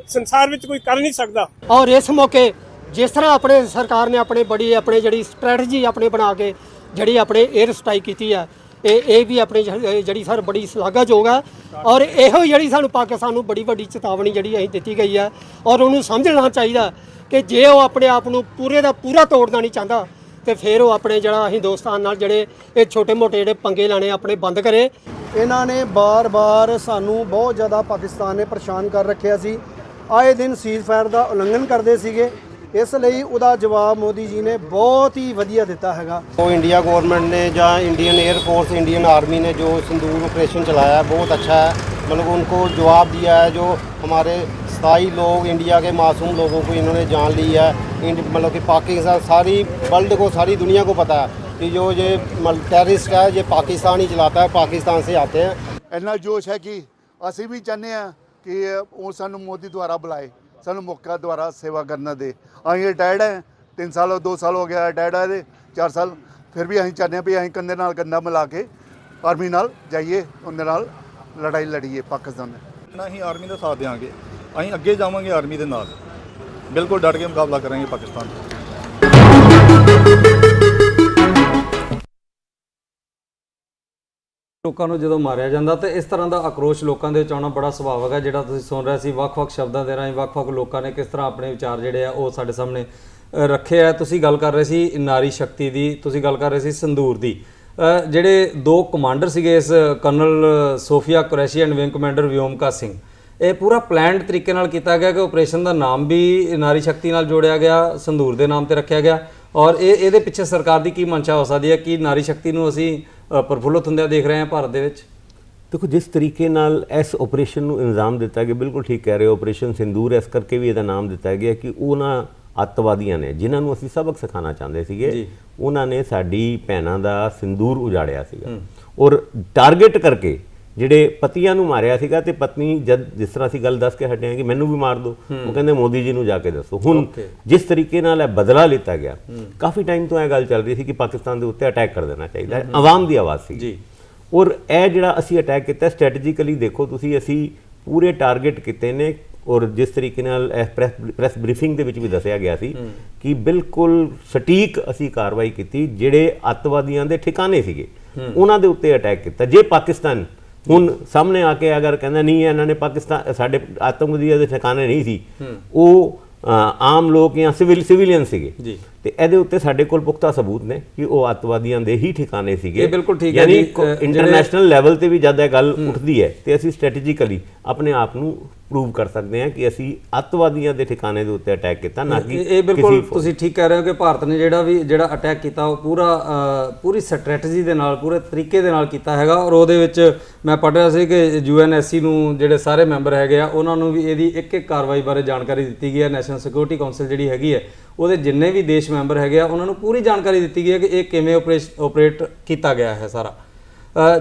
Speaker 8: ਸੰਸਾਰ ਵਿੱਚ ਕੋਈ ਕਰ ਨਹੀਂ ਸਕਦਾ।
Speaker 9: ਔਰ ਇਸ ਮੌਕੇ ਜਿਸ ਤਰ੍ਹਾਂ ਆਪਣੇ ਸਰਕਾਰ ਨੇ ਆਪਣੇ ਬੜੀ ਆਪਣੇ ਜਿਹੜੀ ਸਟ੍ਰੈਟਜੀ ਆਪਣੇ ਬਣਾ ਕੇ ਜਿਹੜੀ ਆਪਣੇ 에ਅਰ ਸਟ੍ਰਾਈਕ ਕੀਤੀ ਹੈ ਇਹ ਇਹ ਵੀ ਆਪਣੀ ਜਿਹੜੀ- ਜਿਹੜੀ ਸਰ ਬੜੀ ਸ਼ਲਾਘਾਯੋਗ ਹੈ ਔਰ ਇਹੋ ਹੀ ਜਿਹੜੀ ਸਾਨੂੰ ਪਾਕਿਸਤਾਨ ਨੂੰ ਬੜੀ ਵੱਡੀ ਚੇਤਾਵਨੀ ਜਿਹੜੀ ਅਸੀਂ ਦਿੱਤੀ ਗਈ ਹੈ ਔਰ ਉਹਨੂੰ ਸਮਝਣਾ ਚਾਹੀਦਾ ਕਿ ਜੇ ਉਹ ਆਪਣੇ ਆਪ ਨੂੰ ਪੂਰੇ ਦਾ ਪੂਰਾ ਤੋੜਨਾ ਨਹੀਂ ਚਾਹੁੰਦਾ, ਤੇ ਫਿਰ ਉਹ ਆਪਣੇ ਜਿਹੜਾ ਹਿੰਦੁਸਤਾਨ ਨਾਲ ਜਿਹੜੇ ਇਹ ਛੋਟੇ-ਮੋਟੇ ਜਿਹੜੇ ਪੰਗੇ ਲੈਣੇ ਆਪਣੇ ਬੰਦ ਕਰੇ।
Speaker 10: ਇਹਨਾਂ ਨੇ ਬਾਰ-ਬਾਰ ਸਾਨੂੰ ਬਹੁਤ ਜ਼ਿਆਦਾ ਪਾਕਿਸਤਾਨ ਨੇ ਪਰੇਸ਼ਾਨ ਕਰ ਰੱਖਿਆ ਸੀ। ਆਏ ਦਿਨ ਸੀਜ਼ਫਾਇਰ ਦਾ ਉਲੰਘਣ ਕਰਦੇ ਸੀਗੇ। ਇਸ ਲਈ ਉਹਦਾ ਜਵਾਬ ਮੋਦੀ ਜੀ ਨੇ ਬਹੁਤ ਹੀ ਵਧੀਆ ਦਿੱਤਾ ਹੈਗਾ
Speaker 11: तो इंडिया गवर्नमेंट ने जहाँ इंडियन एयरफोर्स इंडियन आर्मी ने जो सिंदूर ऑपरेशन चलाया है बहुत अच्छा है मतलब उनको जवाब दिया है जो हमारे स्थाई लोग इंडिया के मासूम लोगों को इन्होंने जान ली है इंड- मतलब कि पाकिस्तान सारी वर्ल्ड को सारी दुनिया को पता है कि जो ये टेररिस्ट है ये पाकिस्तान ही चलाता है पाकिस्तान से आते हैं
Speaker 12: ਇੰਨਾ ਜੋਸ਼ ਹੈ ਕਿ ਅਸੀਂ ਵੀ ਚਾਹੁੰਦੇ ਹਾਂ ਕਿ ਉਹ ਸਾਨੂੰ ਮੋਦੀ ਦੁਆਰਾ ਬੁਲਾਏ ਸਾਨੂੰ ਮੌਕਾ ਦੁਆਰਾ ਸੇਵਾ ਕਰਨ ਦੇ। ਅਸੀਂ ਰਿਟਾਇਰਡ ਹੈ 3 ਸਾਲ 2 ਸਾਲ ਹੋ ਗਿਆ ਰਿਟਾਇਰਡ ਹੈ ਦੇ 4 ਸਾਲ। ਫਿਰ ਵੀ ਅਸੀਂ ਚਾਹੁੰਦੇ ਹਾਂ ਵੀ ਅਸੀਂ ਕੰਧੇ ਨਾਲ ਕੰਧਾ ਮਿਲਾ ਕੇ ਆਰਮੀ ਨਾਲ ਜਾਈਏ, ਉਹਦੇ ਨਾਲ ਲੜਾਈ ਲੜੀਏ ਪਾਕਿਸਤਾਨ ਨਾਲ।
Speaker 13: ਨਾ ਹੀ ਆਰਮੀ ਦਾ ਸਾਥ ਦੇਵਾਂਗੇ ਅਸੀਂ ਅੱਗੇ ਜਾਵਾਂਗੇ ਆਰਮੀ ਦੇ ਨਾਲ। ਬਿਲਕੁਲ ਡਟ ਕੇ ਮੁਕਾਬਲਾ ਕਰਾਂਗੇ ਪਾਕਿਸਤਾਨ ਦਾ
Speaker 1: ਲੋਕਾਂ ਨੂੰ ਜਦੋਂ ਮਾਰਿਆ ਜਾਂਦਾ ਤੇ ਇਸ ਤਰ੍ਹਾਂ ਦਾ ਆਕਰੋਸ਼ ਲੋਕਾਂ ਦੇ ਵਿੱਚ ਆਉਣਾ ਬੜਾ ਸੁਭਾਵਿਕ ਹੈ, ਜਿਹੜਾ ਤੁਸੀਂ ਸੁਣ ਰਹੇ ਸੀ, ਵੱਖ-ਵੱਖ ਸ਼ਬਦਾਂ ਦੇ ਰਾਹੀਂ ਵੱਖ-ਵੱਖ ਲੋਕਾਂ ਨੇ ਕਿਸ ਤਰ੍ਹਾਂ ਆਪਣੇ ਵਿਚਾਰ ਜਿਹੜੇ ਆ ਉਹ ਸਾਡੇ ਸਾਹਮਣੇ ਰੱਖੇ ਆ। ਤੁਸੀਂ ਗੱਲ ਕਰ ਰਹੇ ਸੀ ਨਾਰੀ ਸ਼ਕਤੀ ਦੀ, ਤੁਸੀਂ ਗੱਲ ਕਰ ਰਹੇ ਸੀ ਸੰਦੂਰ ਦੀ। ਜਿਹੜੇ ਦੋ ਕਮਾਂਡਰ ਸੀਗੇ ਇਸ colonel Sofia Qureshi and wing commander Vyomika Singh, ਇਹ ਪੂਰਾ ਪਲਾਨਡ ਤਰੀਕੇ ਨਾਲ ਕੀਤਾ ਗਿਆ ਕਿ ਆਪਰੇਸ਼ਨ ਦਾ ਨਾਮ ਵੀ ਨਾਰੀ ਸ਼ਕਤੀ ਨਾਲ ਜੋੜਿਆ ਗਿਆ, ਸੰਦੂਰ ਦੇ ਨਾਮ ਤੇ ਰੱਖਿਆ ਗਿਆ। ਔਰ ਇਹ, ਇਹਦੇ ਪਿੱਛੇ ਸਰਕਾਰ ਦੀ ਕੀ ਮਨਸ਼ਾ ਹੋ ਸਕਦੀ ਹੈ ਕਿ ਨਾਰੀ ਸ਼ਕਤੀ ਨੂੰ ਅਸੀਂ ਪ੍ਰਫੁੱਲਤ ਹੁੰਦਿਆਂ ਦੇਖ ਰਹੇ ਹਾਂ ਭਾਰਤ ਦੇ ਵਿੱਚ।
Speaker 6: ਦੇਖੋ ਜਿਸ ਤਰੀਕੇ ਨਾਲ ਇਸ ਆਪਰੇਸ਼ਨ ਨੂੰ ਇਲਜ਼ਾਮ ਦਿੱਤਾ ਗਿਆ ਬਿਲਕੁਲ ਠੀਕ ਕਹਿ ਰਹੇ ਹੋ ਆਪਰੇਸ਼ਨ ਸਿੰਦੂਰ ਇਸ ਕਰਕੇ ਵੀ ਇਹਦਾ ਨਾਮ ਦਿੱਤਾ ਗਿਆ ਕਿ ਉਹਨਾਂ ਅੱਤਵਾਦੀਆਂ ਨੇ ਜਿਨ੍ਹਾਂ ਨੂੰ ਅਸੀਂ ਸਬਕ ਸਿਖਾਉਣਾ ਚਾਹੁੰਦੇ ਸੀਗੇ ਉਹਨਾਂ ਨੇ ਸਾਡੀ ਭੈਣਾਂ ਦਾ ਸਿੰਦੂਰ ਉਜਾੜਿਆ ਸੀਗਾ ਔਰ ਟਾਰਗੇਟ ਕਰਕੇ ਜਿਹੜੇ ਪਤੀਆਂ ਨੂੰ ਮਾਰਿਆ ਸੀਗਾ ਤੇ ਪਤਨੀ ਜਦ ਜਿਸ ਤਰ੍ਹਾਂ ਅਸੀਂ ਗੱਲ ਦੱਸ ਕੇ ਹਟੇ ਹਾਂ ਕਿ ਮੈਨੂੰ ਵੀ ਮਾਰ ਦਿਓ ਉਹ ਕਹਿੰਦੇ ਮੋਦੀ ਜੀ ਨੂੰ ਜਾ ਕੇ ਦੱਸੋ। ਹੁਣ ਜਿਸ ਤਰੀਕੇ ਨਾਲ ਇਹ ਬਦਲਾ ਲਿੱਤਾ ਗਿਆ ਕਾਫੀ ਟਾਈਮ ਤੋਂ ਇਹ ਗੱਲ ਚੱਲ ਰਹੀ ਸੀ ਕਿ ਪਾਕਿਸਤਾਨ ਦੇ ਉੱਤੇ ਅਟੈਕ ਕਰ ਦੇਣਾ ਚਾਹੀਦਾ ਹੈ। ਆਵਾਮ ਦੀ ਆਵਾਜ਼ ਸੀ।
Speaker 1: ਜੀ।
Speaker 6: ਔਰ ਇਹ ਜਿਹੜਾ ਅਸੀਂ ਅਟੈਕ ਕੀਤਾ ਸਟ੍ਰੈਟਜੀਕਲੀ ਦੇਖੋ ਤੁਸੀਂ ਅਸੀਂ ਪੂਰੇ ਟਾਰਗੇਟ ਕੀਤੇ ਨੇ। ਔਰ ਜਿਸ ਤਰੀਕੇ ਨਾਲ ਇਹ ਪ੍ਰੈਸ ਪ੍ਰੈਸ ਬਰੀਫਿੰਗ ਦੇ ਵਿੱਚ ਵੀ ਦੱਸਿਆ ਗਿਆ ਸੀ ਕਿ ਬਿਲਕੁਲ ਸਟੀਕ ਅਸੀਂ ਕਾਰਵਾਈ ਕੀਤੀ ਜਿਹੜੇ ਅੱਤਵਾਦੀਆਂ ਦੇ ਠਿਕਾਣੇ ਸੀਗੇ ਉਹਨਾਂ ਦੇ ਉੱਤੇ ਅਟੈਕ ਕੀਤਾ। ਜੇ ਪਾਕਿਸਤਾਨ ਹੁਣ ਸਾਹਮਣੇ ਆ ਕੇ ਅਗਰ ਕਹਿੰਦਾ ਨਹੀਂ ਇਹਨਾਂ ਨੇ ਪਾਕਿਸਤਾਨ ਸਾਡੇ ਆਤੰਕਵਾਦੀਆਂ ਦੇ ਠਿਕਾਣੇ ਨਹੀਂ ਸੀ। ਉਹ ਆਮ ਲੋਕ ਜਾਂ ਸਿਵਲ ਸਿਵਿਲੀਅਨ ਸੀਗੇ।
Speaker 1: ਜੀ।
Speaker 6: ਤੇ ਇਹਦੇ ਉੱਤੇ ਸਾਡੇ ਕੋਲ ਪੁਖਤਾ ਸਬੂਤ ਨੇ ਕਿ ਉਹ ਅੱਤਵਾਦੀਆਂ ਦੇ ਹੀ ਠਿਕਾਣੇ ਸੀਗੇ।
Speaker 1: ਇਹ ਬਿਲਕੁਲ ਠੀਕ ਹੈ ਜੀ,
Speaker 6: ਇੰਟਰਨੈਸ਼ਨਲ ਲੈਵਲ ਤੇ ਵੀ ਜਦ ਇਹ ਗੱਲ ਉੱਠਦੀ ਹੈ ਤੇ ਅਸੀਂ ਸਟ੍ਰੈਟਜੀਕਲੀ ਆਪਣੇ ਆਪ ਨੂੰ ਪ੍ਰੂਵ ਕਰ ਸਕਦੇ ਹਾਂ ਕਿ ਅਸੀਂ ਅੱਤਵਾਦੀਆਂ ਦੇ ਠਿਕਾਣੇ ਦੇ ਉੱਤੇ ਅਟੈਕ ਕੀਤਾ ਨਾ ਕਿ
Speaker 1: ਇਹ ਬਿਲਕੁਲ ਤੁਸੀਂ ਠੀਕ ਕਹਿ ਰਹੇ ਹੋ ਕਿ ਭਾਰਤ ਨੇ ਜਿਹੜਾ ਵੀ ਜਿਹੜਾ ਅਟੈਕ ਕੀਤਾ ਉਹ ਪੂਰਾ ਪੂਰੀ ਸਟ੍ਰੈਟਜੀ ਦੇ ਨਾਲ ਪੂਰੇ ਤਰੀਕੇ ਦੇ ਨਾਲ ਕੀਤਾ ਹੈਗਾ ਔਰ ਉਹਦੇ ਵਿੱਚ ਮੈਂ ਪੜ੍ਹ ਰਿਹਾ ਸੀ ਕਿ ਯੂਐਨਐਸਸੀ ਨੂੰ ਜਿਹੜੇ ਸਾਰੇ ਮੈਂਬਰ ਹੈਗੇ ਆ ਉਹਨਾਂ ਨੂੰ ਵੀ ਇਹਦੀ ਇੱਕ ਇੱਕ ਕਾਰਵਾਈ ਬਾਰੇ ਜਾਣਕਾਰੀ ਦਿੱਤੀ ਗਈ ਹੈ ਨੈਸ਼ਨਲ ਸਿਕਿਉਰਿਟੀ ਕਾਉਂਸਲ ਜਿਹੜੀ ਹੈਗੀ ਹੈ ਉਹਦੇ ਜਿੰਨੇ ਵੀ ਦੇਸ਼ ਮੈਂਬਰ ਹੈਗੇ ਆ, ਉਹਨਾਂ ਨੂੰ ਪੂਰੀ ਜਾਣਕਾਰੀ ਦਿੱਤੀ ਗਈ ਹੈ ਕਿ ਇਹ ਕਿਵੇਂ ਆਪਰੇਟ ਕੀਤਾ ਗਿਆ ਹੈ ਸਾਰਾ।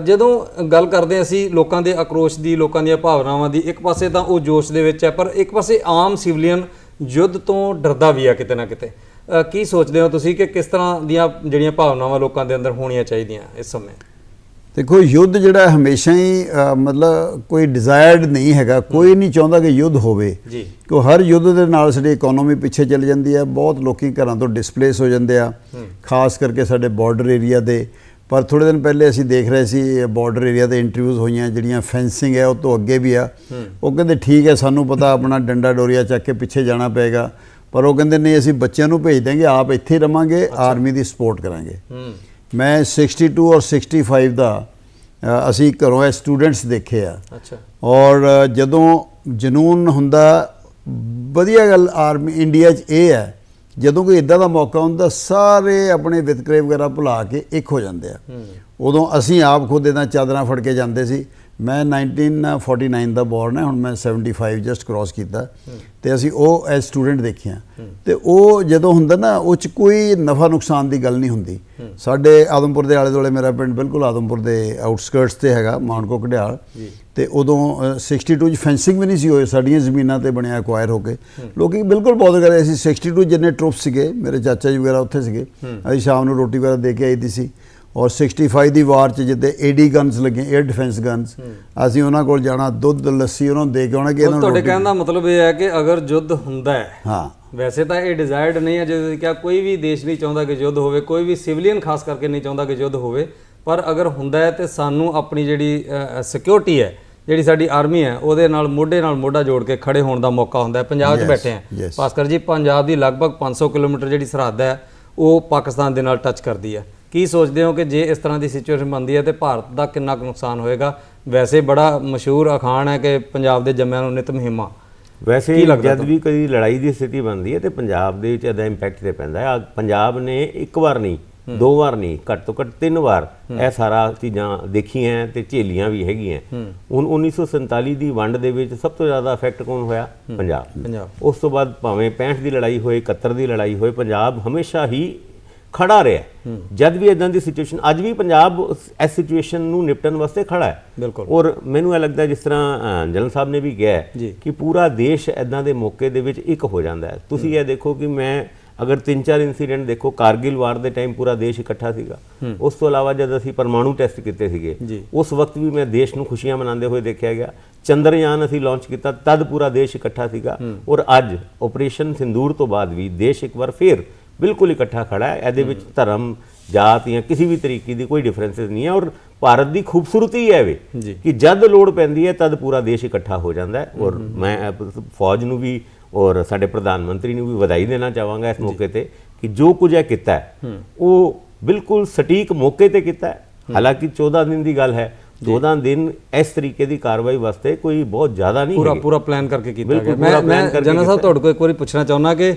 Speaker 1: ਜਦੋਂ ਗੱਲ ਕਰਦੇ ਅਸੀਂ ਲੋਕਾਂ ਦੇ ਆਕਰੋਸ਼ ਦੀ, ਲੋਕਾਂ ਦੀਆਂ ਭਾਵਨਾਵਾਂ ਦੀ, ਇੱਕ ਪਾਸੇ ਤਾਂ ਉਹ ਜੋਸ਼ ਦੇ ਵਿੱਚ ਹੈ, ਪਰ ਇੱਕ ਪਾਸੇ ਆਮ ਸਿਵਲੀਅਨ ਯੁੱਧ ਤੋਂ ਡਰਦਾ ਵੀ ਆ ਕਿਤੇ ਨਾ ਕਿਤੇ। ਕੀ ਸੋਚਦੇ ਹੋ ਤੁਸੀਂ ਕਿ ਕਿਸ ਤਰ੍ਹਾਂ ਦੀਆਂ ਜਿਹੜੀਆਂ ਭਾਵਨਾਵਾਂ ਲੋਕਾਂ ਦੇ ਅੰਦਰ ਹੋਣੀਆਂ ਚਾਹੀਦੀਆਂ ਇਸ ਸਮੇਂ?
Speaker 2: ਦੇਖੋ ਯੁੱਧ ਜਿਹੜਾ ਹਮੇਸ਼ਾ ਹੀ ਮਤਲਬ ਕੋਈ ਡਿਜ਼ਾਇਰਡ ਨਹੀਂ ਹੈਗਾ ਕੋਈ ਨਹੀਂ ਚਾਹੁੰਦਾ ਕਿ ਯੁੱਧ ਹੋਵੇ।
Speaker 1: ਜੀ।
Speaker 2: ਕਿ ਹਰ ਯੁੱਧ ਦੇ ਨਾਲ ਸਾਡੀ ਇਕਨੋਮੀ ਪਿੱਛੇ ਚਲੀ ਜਾਂਦੀ ਹੈ ਬਹੁਤ ਲੋਕੀ ਘਰਾਂ ਤੋਂ ਡਿਸਪਲੇਸ ਹੋ ਜਾਂਦੇ ਆ ਖਾਸ ਕਰਕੇ ਸਾਡੇ ਬਾਰਡਰ ਏਰੀਆ ਦੇ। ਪਰ ਥੋੜੇ ਦਿਨ ਪਹਿਲੇ ਅਸੀਂ ਦੇਖ ਰਹੇ ਸੀ ਬਾਰਡਰ ਏਰੀਆ ਤੇ ਇੰਟਰਵਿਊਜ਼ ਹੋਈਆਂ ਜਿਹੜੀਆਂ ਫੈਂਸਿੰਗ ਹੈ ਉਹ ਤੋਂ ਅੱਗੇ ਵੀ ਆ। ਉਹ ਕਹਿੰਦੇ ਠੀਕ ਹੈ ਸਾਨੂੰ ਪਤਾ ਆਪਣਾ ਡੰਡਾ ਡੋਰੀਆ ਚੱਕ ਕੇ ਪਿੱਛੇ ਜਾਣਾ ਪਏਗਾ। ਪਰ ਉਹ ਕਹਿੰਦੇ ਨਹੀਂ ਅਸੀਂ ਬੱਚਿਆਂ ਨੂੰ ਭੇਜ ਦਾਂਗੇ ਆਪ ਇੱਥੇ ਰਵਾਂਗੇ ਆਰਮੀ ਦੀ ਸਪੋਰਟ ਕਰਾਂਗੇ। ਮੈਂ 62 ਔਰ 65 ਦਾ ਅਸੀਂ ਘਰੋਂ ਸਟੂਡੈਂਟਸ ਦੇਖੇ ਆ।
Speaker 1: ਅੱਛਾ।
Speaker 2: ਔਰ ਜਦੋਂ ਜਨੂਨ ਹੁੰਦਾ ਵਧੀਆ ਗੱਲ ਆਰਮੀ ਇੰਡੀਆ 'ਚ ਇਹ ਹੈ ਜਦੋਂ ਕੋਈ ਇਦਾਂ ਦਾ ਮੌਕਾ ਹੁੰਦਾ ਸਾਰੇ ਆਪਣੇ ਵਿਤਕਰੇ ਵਗੈਰਾ ਭੁਲਾ ਕੇ ਇੱਕ ਹੋ ਜਾਂਦੇ ਆ। ਉਦੋਂ ਅਸੀਂ ਆਪ ਖੁਦ ਇਦਾਂ ਚਾਦਰਾਂ ਫੜ ਕੇ ਜਾਂਦੇ ਸੀ। ਮੈਂ 1949 ਦਾ ਬੋਰਨ ਹੈ ਹੁਣ ਮੈਂ 75 ਜਸਟ ਕ੍ਰਾਸ ਕੀਤਾ। ਤੇ ਅਸੀਂ ਉਹ ਐਸ ਸਟੂਡੈਂਟ ਦੇਖਿਆ। ਤੇ ਉਹ ਜਦੋਂ ਹੁੰਦਾ ਨਾ ਉਹ ਚ ਕੋਈ ਨਫਾ ਨੁਕਸਾਨ ਦੀ ਗੱਲ ਨਹੀਂ ਹੁੰਦੀ। ਸਾਡੇ ਆਦਮਪੁਰ ਦੇ ਆਲੇ ਦੁਆਲੇ ਮੇਰਾ ਪਿੰਡ ਬਿਲਕੁਲ ਆਦਮਪੁਰ ਦੇ ਆਊਟਸਕਰਟਸ ਤੇ ਹੈਗਾ ਮਾਨਕੋ ਘੜਿਆਲ ਤੇ ਉਦੋਂ ਅ, 62 ਚ ਫੈਂਸਿੰਗ ਵੀ ਨਹੀਂ ਸੀ ਹੋਏ ਸਾਡੀਆਂ ਜ਼ਮੀਨਾਂ ਤੇ ਬਣਿਆ ਐਕਵਾਇਰ ਹੋ ਕੇ। ਲੋਕੀ ਬਿਲਕੁਲ ਬੌਧ ਕਰ ਰਹੇ ਸੀ। 62 ਜਿੰਨੇ ਟਰੂਪ ਸੀਗੇ ਮੇਰੇ ਚਾਚਾ ਜੀ ਵਗੈਰਾ ਉੱਥੇ ਸੀਗੇ। ਅਸੀਂ ਸ਼ਾਮ ਨੂੰ ਰੋਟੀ ਵਗੈਰਾ ਦੇ ਕੇ ਆਈ ਦੀ ਸੀ। ਔਰ 65 ਦੀ ਵਾਰ ਚ ਜਿੱਤੇ ਏਡੀ ਗਨਸ ਲੱਗੇ 에ਅਰ ਡਿਫੈਂਸ ਗਨਸ ਅਸੀਂ ਉਹਨਾਂ ਕੋਲ ਜਾਣਾ ਦੁੱਧ ਲੱਸੀ ਉਹਨਾਂ ਨੂੰ ਦੇ ਕੇ ਆਉਣਾ ਕਿ ਇਹਨਾਂ ਨੂੰ
Speaker 1: ਤੁਹਾਡੇ ਕਹਿਣ ਦਾ ਮਤਲਬ ਇਹ ਹੈ ਕਿ ਅਗਰ ਯੁੱਧ ਹੁੰਦਾ ਹੈ
Speaker 2: ਹਾਂ।
Speaker 1: ਵੈਸੇ ਤਾਂ ਇਹ ਡਿਜ਼ਾਇਰਡ ਨਹੀਂ ਹੈ ਜਦੋਂ ਕਿ ਕੋਈ ਵੀ ਦੇਸ਼ ਨਹੀਂ ਚਾਹੁੰਦਾ ਕਿ ਯੁੱਧ ਹੋਵੇ ਕੋਈ ਵੀ ਸਿਵਲੀਅਨ ਖਾਸ ਕਰਕੇ ਨਹੀਂ ਚਾਹੁੰਦਾ ਕਿ ਯੁੱਧ ਹੋਵੇ ਪਰ ਅਗਰ ਹੁੰਦਾ ਹੈ ਤੇ ਸਾਨੂੰ ਆਪਣੀ ਜਿਹੜੀ ਸਿਕਿਉਰਿਟੀ ਹੈ ਜਿਹੜੀ ਸਾਡੀ ਆਰਮੀ ਹੈ ਉਹਦੇ ਨਾਲ ਮੋਢੇ ਨਾਲ ਮੋਢਾ ਜੋੜ ਕੇ ਖੜੇ ਹੋਣ ਦਾ ਮੌਕਾ ਹੁੰਦਾ ਹੈ। ਪੰਜਾਬ 'ਚ ਬੈਠੇ
Speaker 2: yes.
Speaker 1: ਭਾਸਕਰ ਜੀ ਪੰਜਾਬ ਦੀ ਲਗਭਗ 500 ਕਿਲੋਮੀਟਰ ਜਿਹੜੀ ਸਰਹੱਦ ਹੈ ਉਹ ਪਾਕਿਸਤਾਨ ਦੇ ਨਾਲ ਟੱਚ ਕਰਦੀ ਹੈ। ਕੀ ਸੋਚਦੇ ਹੋ ਕਿ ਜੇ ਇਸ ਤਰ੍ਹਾਂ ਦੀ ਸਿਚੁਏਸ਼ਨ ਬਣਦੀ ਹੈ ਤੇ ਭਾਰਤ ਦਾ ਕਿੰਨਾ ਕੁ ਨੁਕਸਾਨ ਹੋਏਗਾ? ਵੈਸੇ ਬੜਾ ਮਸ਼ਹੂਰ ਅਖਾਣ ਹੈ ਕਿ ਪੰਜਾਬ ਦੇ ਜੰਮਿਆਂ ਨੂੰ ਨਿਤ ਮਹਿਮਾ।
Speaker 6: ਵੈਸੇ ਜਦ ਵੀ ਕੋਈ ਲੜਾਈ ਦੀ ਸਥਿਤੀ ਬਣਦੀ ਹੈ ਤੇ ਪੰਜਾਬ ਦੇ ਵਿੱਚ ਇਹਦਾ ਇੰਪੈਕਟ ਤੇ ਪੈਂਦਾ ਹੈ। ਪੰਜਾਬ ਨੇ ਇੱਕ ਵਾਰ ਨਹੀਂ ਦੋ ਵਾਰ ਨਹੀਂ ਘੱਟ ਤੋਂ ਘੱਟ ਤਿੰਨ ਵਾਰ ਇਹ ਸਾਰਾ ਚੀਜ਼ਾਂ ਦੇਖੀਆਂ ਤੇ ਝੇਲੀਆਂ ਵੀ ਹੈਗੀਆਂ। ਹੁਣ 1947 ਦੀ ਵੰਡ ਦੇ ਵਿੱਚ ਸਭ ਤੋਂ ਜ਼ਿਆਦਾ ਇਫੈਕਟ ਕੌਣ ਹੋਇਆ? ਪੰਜਾਬ।
Speaker 1: ਪੰਜਾਬ।
Speaker 6: ਉਸ ਤੋਂ ਬਾਅਦ ਭਾਵੇਂ 65 ਦੀ ਲੜਾਈ ਹੋਏ 71 ਦੀ ਲੜਾਈ ਹੋਏ ਪੰਜਾਬ ਹਮੇਸ਼ਾ ਹੀ ਖੜਾ ਰਿਹਾ ਜਦ ਵੀ ਇਦਾਂ ਦੀ ਸਿਚੁਏਸ਼ਨ ਅੱਜ ਵੀ ਪੰਜਾਬ ਇਸ ਸਿਚੁਏਸ਼ਨ ਨੂੰ ਨਿਪਟਣ ਵਾਸਤੇ ਖੜਾ ਹੈ।
Speaker 1: ਬਿਲਕੁਲ।
Speaker 6: ਔਰ ਮੈਨੂੰ ਇਹ ਲੱਗਦਾ ਜਿਸ ਤਰ੍ਹਾਂ ਜਨਰਲ ਸਾਹਿਬ ਨੇ ਵੀ ਕਿਹਾ। ਕਿ ਪੂਰਾ ਦੇਸ਼ ਇਦਾਂ ਦੇ ਮੌਕੇ ਦੇ ਵਿੱਚ ਇੱਕ ਹੋ ਜਾਂਦਾ ਹੈ। ਤੁਸੀਂ ਇਹ ਦੇਖੋ ਕਿ ਮੈਂ ਅਗਰ ਤਿੰਨ ਚਾਰ ਇਨਸੀਡੈਂਟ ਦੇਖੋ ਕਾਰਗਿਲ ਵਾਰ ਦੇ ਟਾਈਮ ਪੂਰਾ ਦੇਸ਼ ਇਕੱਠਾ ਸੀਗਾ। ਉਸ ਤੋਂ ਇਲਾਵਾ ਜਦ ਅਸੀਂ ਪਰਮਾਣੂ ਟੈਸਟ ਕੀਤੇ ਸੀਗੇ। ਉਸ ਵਕਤ ਵੀ ਮੈਂ ਦੇਸ਼ ਨੂੰ ਖੁਸ਼ੀਆਂ ਮਨਾਉਂਦੇ ਹੋਏ ਦੇਖਿਆ ਗਿਆ। ਚੰਦਰਯਾਨ ਅਸੀਂ ਲਾਂਚ ਕੀਤਾ ਤਦ ਪੂਰਾ ਦੇਸ਼ ਇਕੱਠਾ ਸੀਗਾ। ਔਰ ਅੱਜ ਆਪਰੇਸ਼ਨ ਸਿੰਦੂਰ ਤੋਂ ਬਾਅਦ ਵੀ ਦੇਸ਼ ਇੱਕ ਵਾਰ ਫੇਰ ਬਿਲਕੁਲ ਇਕੱਠਾ ਖੜਾ ਹੈ। ਇਹਦੇ ਵਿੱਚ ਧਰਮ ਜਾਤ ਜਾਂ ਕਿਸੇ ਵੀ ਤਰੀਕੇ ਦੀ ਕੋਈ ਡਿਫਰੈਂਸਸ ਨਹੀਂ ਹੈ ਔਰ ਭਾਰਤ ਦੀ ਖੂਬਸੂਰਤੀ ਹੈ ਵੇ। ਕਿ ਜਦ ਲੋੜ ਪੈਂਦੀ ਹੈ ਤਦ ਪੂਰਾ ਦੇਸ਼ ਇਕੱਠਾ ਹੋ ਜਾਂਦਾ ਹੈ। ਔਰ ਮੈਂ ਫੌਜ ਨੂੰ ਵੀ ਔਰ ਸਾਡੇ ਪ੍ਰਧਾਨ ਮੰਤਰੀ ਨੂੰ ਵੀ ਵਧਾਈ ਦੇਣਾ ਚਾਹਾਂਗਾ ਇਸ ਮੌਕੇ ਤੇ ਕਿ ਜੋ ਕੁਝ ਇਹ ਕੀਤਾ ਹੈ ਉਹ ਬਿਲਕੁਲ ਸਟੀਕ ਮੌਕੇ ਤੇ ਕੀਤਾ ਹੈ। ਹਾਲਾਂਕਿ 14 ਦਿਨ ਦੀ ਗੱਲ ਹੈ। 14 ਦਿਨ ਇਸ ਤਰੀਕੇ ਦੀ ਕਾਰਵਾਈ ਵਾਸਤੇ ਕੋਈ ਬਹੁਤ ਜ਼ਿਆਦਾ ਨਹੀਂ
Speaker 1: ਪੂਰਾ। ਪੂਰਾ ਪਲਾਨ ਕਰਕੇ ਕੀਤਾ ਗਿਆ। ਮੈਂ ਜਨਰਲ ਸਾਹਿਬ। ਤੁਹਾਡੇ ਕੋਲ ਇੱਕ ਵਾਰੀ ਪੁੱਛਣਾ ਚਾਹੁੰਦਾ ਕਿ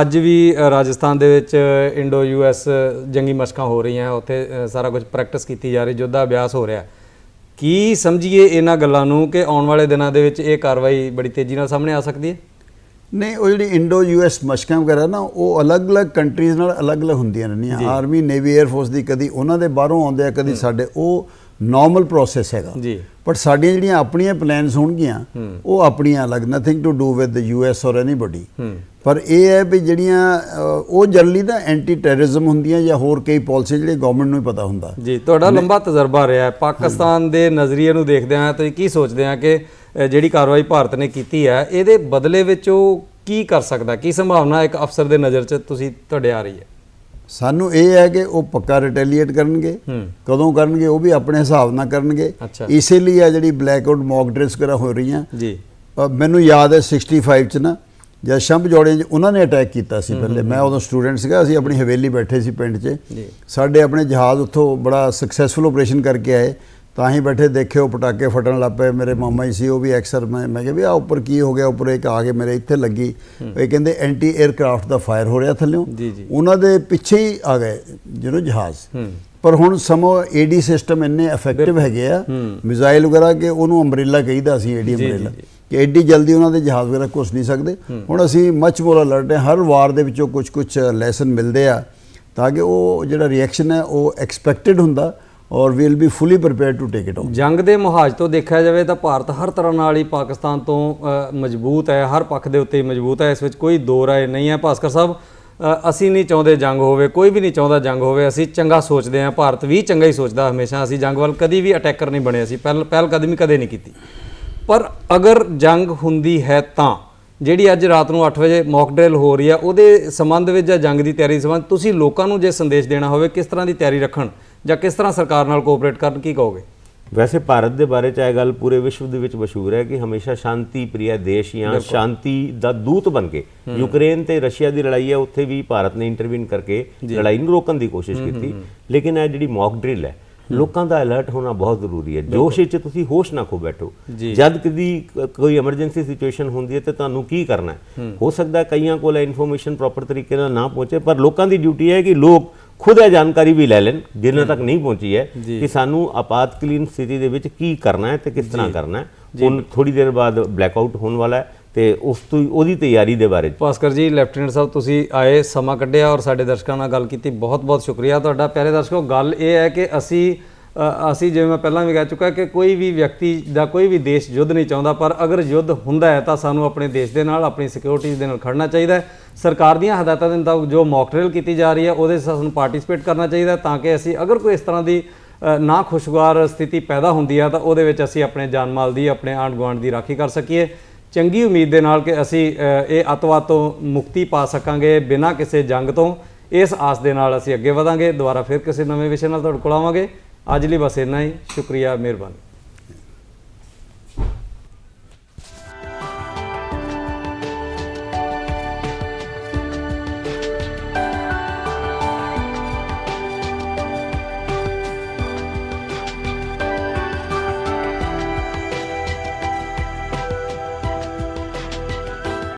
Speaker 1: ਅੱਜ ਵੀ ਰਾਜਸਥਾਨ ਦੇ ਵਿੱਚ ਇੰਡੋ ਯੂਐਸ ਜੰਗੀ ਮਸ਼ਕਾਂ ਹੋ ਰਹੀਆਂ ਉੱਥੇ ਸਾਰਾ ਕੁਝ ਪ੍ਰੈਕਟਿਸ ਕੀਤੀ ਜਾ ਰਹੀ ਯੁੱਧਾ ਅਭਿਆਸ ਹੋ ਰਿਹਾ ਕੀ ਸਮਝੀਏ ਇਹਨਾਂ ਗੱਲਾਂ ਨੂੰ ਕਿ ਆਉਣ ਵਾਲੇ ਦਿਨਾਂ ਦੇ ਵਿੱਚ ਇਹ ਕਾਰਵਾਈ ਬੜੀ ਤੇਜ਼ੀ ਨਾਲ ਸਾਹਮਣੇ ਆ ਸਕਦੀ ਹੈ?
Speaker 2: ਨਹੀਂ ਉਹ ਜਿਹੜੀ ਇੰਡੋ ਯੂਐਸ ਮਸ਼ਕਾਂ ਵਗੈਰਾ ਨਾ ਉਹ ਅਲੱਗ-ਅਲੱਗ ਕੰਟਰੀਜ਼ ਨਾਲ ਅਲੱਗ-ਅਲੱਗ ਹੁੰਦੀਆਂ ਰਹਿੰਦੀਆਂ ਆਰਮੀ ਨੇਵੀ 에ਅਰ ਫੋਰਸ ਦੀ ਕਦੀ ਉਹਨਾਂ ਦੇ ਬਾਹਰੋਂ ਆਉਂਦੇ ਆ ਕਦੀ ਸਾਡੇ। ਉਹ ਨਾਰਮਲ ਪ੍ਰੋਸੈਸ ਹੈਗਾ।
Speaker 1: ਜੀ।
Speaker 2: ਬਟ ਸਾਡੀਆਂ ਜਿਹੜੀਆਂ ਆਪਣੀਆਂ ਪਲਾਨਸ ਹੋਣਗੀਆਂ ਉਹ ਆਪਣੀਆਂ ਅਲੱਗ। Nothing to do with the US or anybody ਪਰ ਇਹ ਹੈ ਵੀ ਜਿਹੜੀਆਂ ਉਹ ਜਨਰਲੀ ਨਾ ਐਂਟੀ ਟੈਰਰਿਜ਼ਮ ਹੁੰਦੀਆਂ ਜਾਂ ਹੋਰ ਕਈ ਪਾਲਿਸੀ ਜਿਹੜੇ ਗਵਰਨਮੈਂਟ ਨੂੰ ਹੀ ਪਤਾ ਹੁੰਦਾ।
Speaker 1: ਜੀ ਤੁਹਾਡਾ ਲੰਬਾ ਤਜਰਬਾ ਰਿਹਾ ਹੈ। ਪਾਕਿਸਤਾਨ ਦੇ ਨਜ਼ਰੀਏ ਨੂੰ ਦੇਖਦੇ ਆ ਤੁਸੀਂ ਕੀ ਸੋਚਦੇ ਆ ਕਿ ਜਿਹੜੀ ਕਾਰਵਾਈ ਭਾਰਤ ਨੇ ਕੀਤੀ ਹੈ ਇਹਦੇ ਬਦਲੇ ਵਿੱਚ ਉਹ ਕੀ ਕਰ ਸਕਦਾ ਕੀ ਸੰਭਾਵਨਾ ਇੱਕ ਅਫਸਰ ਦੇ ਨਜ਼ਰ 'ਚ ਤੁਸੀਂ ਤੁਹਾਡੇ ਆ ਰਹੀ ਹੈ?
Speaker 2: ਸਾਨੂੰ ਇਹ ਹੈ ਕਿ ਉਹ ਪੱਕਾ ਰਿਟੈਲੀਏਟ ਕਰਨਗੇ ਕਦੋਂ ਕਰਨਗੇ ਉਹ ਵੀ ਆਪਣੇ ਹਿਸਾਬ ਨਾਲ ਕਰਨਗੇ। ਇਸੇ ਲਈ ਆ ਜਿਹੜੀ ਬਲੈਕ ਆਊਟ ਮੌਕ ਡਰਿਲਸ ਵਗੈਰਾ ਹੋ ਰਹੀਆਂ।
Speaker 1: ਜੀ।
Speaker 2: ਮੈਨੂੰ ਯਾਦ ਹੈ 65 ਚ ਨਾ ਜਦ ਸ਼ੰਭ ਜੋੜੇ 'ਚ ਉਹਨਾਂ ਨੇ ਅਟੈਕ ਕੀਤਾ ਸੀ ਪਹਿਲੇ। ਮੈਂ ਉਦੋਂ ਸਟੂਡੈਂਟ ਸੀਗਾ ਅਸੀਂ ਆਪਣੀ ਹਵੇਲੀ ਬੈਠੇ ਸੀ ਪਿੰਡ 'ਚ। ਸਾਡੇ ਆਪਣੇ ਜਹਾਜ਼ ਉੱਥੋਂ ਬੜਾ ਸਕਸੈਸਫੁਲ ਆਪਰੇਸ਼ਨ ਕਰਕੇ ਆਏ। ਤਾਂ ਹੀ ਬੈਠੇ ਦੇਖੇ ਉਹ ਪਟਾਕੇ ਫਟਣ ਲੱਗ ਪਏ। ਮੇਰੇ ਮਾਮਾ ਜੀ ਸੀ ਉਹ ਵੀ ਐਕਸਰ ਮੈਂ ਮੈਂ ਕਿਹਾ ਵੀ ਆ ਉੱਪਰ ਕੀ ਹੋ ਗਿਆ? ਉੱਪਰ ਇੱਕ ਆ ਕੇ ਮੇਰੇ ਇੱਥੇ ਲੱਗੀ। ਇਹ ਕਹਿੰਦੇ ਐਂਟੀ 에ਅਰਕ੍ਰਾਫਟ ਦਾ ਫਾਇਰ ਹੋ ਰਿਹਾ
Speaker 1: ਜੀ।
Speaker 2: ਉਹਨਾਂ ਦੇ ਪਿੱਛੇ ਹੀ ਆ ਗਏ ਜਿਹਨੂੰ ਜਹਾਜ਼। ਪਰ ਹੁਣ ਸਮੋ ਏਡੀ ਸਿਸਟਮ ਇੰਨੇ ਇਫੈਕਟਿਵ ਹੈਗੇ ਆ। ਮਿਜ਼ਾਈਲ ਵਗੈਰਾ ਕਿ ਉਹਨੂੰ ਅੰਬ੍ਰੇਲਾ ਕਹੀਦਾ ਸੀ ਏਡੀ ਅੰਬ੍ਰੇਲਾ ਕਿ ਐਡੀ ਜਲਦੀ ਉਹਨਾਂ ਦੇ ਜਹਾਜ਼ ਵਗੈਰਾ ਕੁਛ ਨਹੀਂ ਸਕਦੇ। ਹੁਣ ਅਸੀਂ ਮੱਚ ਮੋਰ ਅਲਰਟ ਹੈ। ਹਰ ਵਾਰ ਦੇ ਵਿੱਚੋਂ ਕੁਝ ਕੁਝ ਲੈਸਨ ਮਿਲਦੇ ਆ। ਤਾਂ ਕਿ ਉਹ ਜਿਹੜਾ ਰਿਐਕਸ਼ਨ ਹੈ ਉਹ ਐਕਸਪੈਕਟਡ ਹੁੰਦਾ। ਔਰ we'll be fully prepared to take it on
Speaker 1: ਜੰਗ ਦੇ ਮੁਹਾਜ ਤੋਂ ਦੇਖਿਆ ਜਾਵੇ ਤਾਂ ਭਾਰਤ ਹਰ ਤਰ੍ਹਾਂ ਨਾਲ ਹੀ ਪਾਕਿਸਤਾਨ ਤੋਂ ਮਜ਼ਬੂਤ ਹੈ। ਹਰ ਪੱਖ ਦੇ ਉੱਤੇ ਮਜ਼ਬੂਤ ਹੈ। ਇਸ ਵਿੱਚ ਕੋਈ ਦੋ ਰਾਏ ਨਹੀਂ ਹੈ। ਭਾਸਕਰ ਸਾਹਿਬ ਅਸੀਂ ਨਹੀਂ ਚਾਹੁੰਦੇ ਜੰਗ ਹੋਵੇ। ਕੋਈ ਵੀ ਨਹੀਂ ਚਾਹੁੰਦਾ ਜੰਗ ਹੋਵੇ। ਅਸੀਂ ਚੰਗਾ ਸੋਚਦੇ ਹਾਂ। ਭਾਰਤ ਵੀ ਚੰਗਾ ਹੀ ਸੋਚਦਾ ਹਮੇਸ਼ਾ। ਅਸੀਂ ਜੰਗ ਵੱਲ ਕਦੀ ਵੀ ਅਟੈਕਰ ਨਹੀਂ ਬਣੇ। ਅਸੀਂ ਪਹਿਲ ਪਹਿਲ ਕਦਮੀ ਕਦੇ ਨਹੀਂ ਕੀਤੀ। ਪਰ ਅਗਰ ਜੰਗ ਹੁੰਦੀ ਹੈ ਤਾਂ, ਜਿਹੜੀ ਅੱਜ ਰਾਤ ਨੂੰ 8 ਵਜੇ ਮੌਕ ਡਰਿਲ ਹੋ ਰਹੀ ਹੈ, ਉਹਦੇ ਸੰਬੰਧ ਵਿੱਚ ਜਾਂ ਜੰਗ ਦੀ ਤਿਆਰੀ ਸੰਬੰਧ, ਤੁਸੀਂ ਲੋਕਾਂ ਨੂੰ ਜੇ ਸੰਦੇਸ਼ ਦੇਣਾ ਹੋਵੇ, ਕਿਸ ਤਰ੍ਹਾਂ ਦੀ ਤਿਆਰੀ ਰੱਖਣ? ਜਾਂ ਕਿਸ ਤਰ੍ਹਾਂ ਸਰਕਾਰ ਨਾਲ ਕੋਆਪਰੇਟ ਕਰਨ ਕੀ ਕਹੋਗੇ?
Speaker 6: ਵੈਸੇ ਭਾਰਤ ਦੇ ਬਾਰੇ ਚ ਇਹ ਗੱਲ ਪੂਰੇ ਵਿਸ਼ਵ ਦੇ ਵਿੱਚ ਮਸ਼ਹੂਰ ਹੈ ਕਿ ਹਮੇਸ਼ਾ ਸ਼ਾਂਤੀ ਪ੍ਰਿਆ ਦੇਸ਼ ਜਾਂ ਸ਼ਾਂਤੀ ਦਾ ਦੂਤ ਬਣ ਕੇ ਯੂਕਰੇਨ ਤੇ ਰਸ਼ੀਆ ਦੀ ਲੜਾਈ ਹੈ ਉੱਥੇ ਵੀ ਭਾਰਤ ਨੇ ਇੰਟਰਵੀਨ ਕਰਕੇ ਲੜਾਈ ਨੂੰ ਰੋਕਣ ਦੀ ਕੋਸ਼ਿਸ਼ ਕੀਤੀ। ਲੇਕਿਨ ਇਹ ਜਿਹੜੀ ਮੌਕ ਡਰਿਲ ਹੈ ਲੋਕਾਂ ਦਾ ਅਲਰਟ ਹੋਣਾ ਬਹੁਤ ਜ਼ਰੂਰੀ ਹੈ। ਜੋਸ਼ ਵਿੱਚ ਤੁਸੀਂ ਹੋਸ਼ ਨਾ ਖੋ ਬੈਠੋ। ਜਦ ਕਦੀ ਕੋਈ ਐਮਰਜੈਂਸੀ ਸਿਚੁਏਸ਼ਨ ਹੁੰਦੀ ਹੈ ਤੇ ਤੁਹਾਨੂੰ ਕੀ ਕਰਨਾ ਹੈ? ਹੋ। ਸਕਦਾ ਕਈਆਂ ਕੋਲ ਇਨਫੋਰਮੇਸ਼ਨ ਪ੍ਰੋਪਰ ਤਰੀਕੇ ਨਾਲ ਨਾ ਪਹੁੰਚੇ ਪਰ ਲੋਕਾਂ ਦੀ ਡਿਊਟੀ ਹੈ ਕਿ ਲੋਕ ਖੁਦ ਇਹ ਜਾਣਕਾਰੀ ਵੀ ਲੈ ਲੈਣ ਜਿਨ੍ਹਾਂ ਤੱਕ ਨਹੀਂ ਪਹੁੰਚੀ ਹੈ ਕਿ ਸਾਨੂੰ ਆਪਾਤਕਾਲੀਨ ਸਥਿਤੀ ਦੇ ਵਿੱਚ ਕੀ ਕਰਨਾ ਹੈ ਤੇ ਕਿਸ ਤਰ੍ਹਾਂ ਕਰਨਾ ਹੈ। ਹੁਣ ਥੋੜੀ ਦੇਰ ਬਾਅਦ ਬਲੈਕਆਊਟ ਹੋਣ ਵਾਲਾ ਹੈ ਤੇ ਉਸ ਤੋਂ ਉਹਦੀ ਤਿਆਰੀ ਦੇ ਬਾਰੇ
Speaker 1: ਭਾਸਕਰ ਜੀ ਲੈਫਟੀਨੈਂਟ ਸਾਹਿਬ ਤੁਸੀਂ ਆਏ ਸਮਾਂ ਕੱਢਿਆ ਔਰ ਸਾਡੇ ਦਰਸ਼ਕਾਂ ਨਾਲ ਗੱਲ ਕੀਤੀ। ਬਹੁਤ ਬਹੁਤ ਸ਼ੁਕਰੀਆ ਤੁਹਾਡਾ। ਪਿਆਰੇ ਦਰਸ਼ਕੋ ਗੱਲ ਇਹ ਹੈ ਕਿ ਅਸੀਂ ਅਸੀਂ ਜਿਵੇਂ ਮੈਂ ਪਹਿਲਾਂ ਵੀ ਕਹਿ ਚੁੱਕਾ ਕਿ ਕੋਈ ਵੀ ਵਿਅਕਤੀ ਦਾ ਕੋਈ ਵੀ ਦੇਸ਼ ਯੁੱਧ ਨਹੀਂ ਚਾਹੁੰਦਾ, ਪਰ ਅਗਰ ਯੁੱਧ ਹੁੰਦਾ ਹੈ ਤਾਂ ਸਾਨੂੰ ਆਪਣੇ ਦੇਸ਼ ਦੇ ਨਾਲ, ਆਪਣੀ ਸਿਕਿਉਰਿਟੀ ਦੇ ਨਾਲ ਖੜਨਾ ਚਾਹੀਦਾ ਹੈ। ਸਰਕਾਰ ਦੀਆਂ ਹਦਾਇਤਾਂ ਦੇ ਮੁਤਾਬਕ ਜੋ ਮੌਕ ਡਰਿਲ ਕੀਤੀ ਜਾ ਰਹੀ ਹੈ, ਉਹਦੇ 'ਚ ਸਾਨੂੰ ਪਾਰਟਿਸਿਪੇਟ ਕਰਨਾ ਚਾਹੀਦਾ ਤਾਂ ਕਿ ਅਸੀਂ ਅਗਰ ਕੋਈ ਇਸ ਤਰ੍ਹਾਂ ਦੀ ਨਾ ਖੁਸ਼ਗਵਾਰ ਸਥਿਤੀ ਪੈਦਾ ਹੁੰਦੀ ਹੈ ਤਾਂ ਉਹਦੇ ਵਿੱਚ ਅਸੀਂ ਆਪਣੇ ਜਾਨ ਮਾਲ ਦੀ, ਆਪਣੇ ਆਂਢ ਗੁਆਂਢ ਦੀ ਰਾਖੀ ਕਰ ਸਕੀਏ। ਚੰਗੀ ਉਮੀਦ ਦੇ ਨਾਲ ਕਿ ਅਸੀਂ ਇਹ ਅਤਵਾਦ ਤੋਂ ਮੁਕਤੀ ਪਾ ਸਕਾਂਗੇ ਬਿਨਾਂ ਕਿਸੇ ਜੰਗ ਤੋਂ। ਇਸ ਆਸ ਦੇ ਨਾਲ ਅਸੀਂ ਅੱਗੇ ਵਧਾਂਗੇ। ਦੁਬਾਰਾ ਫਿਰ ਕਿਸੇ ਨਵੇਂ ਵਿਸ਼ੇ ਨਾਲ ਤੁਹਾਡੇ ਕੋਲ ਆਵਾਂਗੇ। ਅੱਜ ਲਈ ਬਸ ਇੰਨਾ ਹੀ। ਸ਼ੁਕਰੀਆ ਮਿਹਰਬਾਨੀ।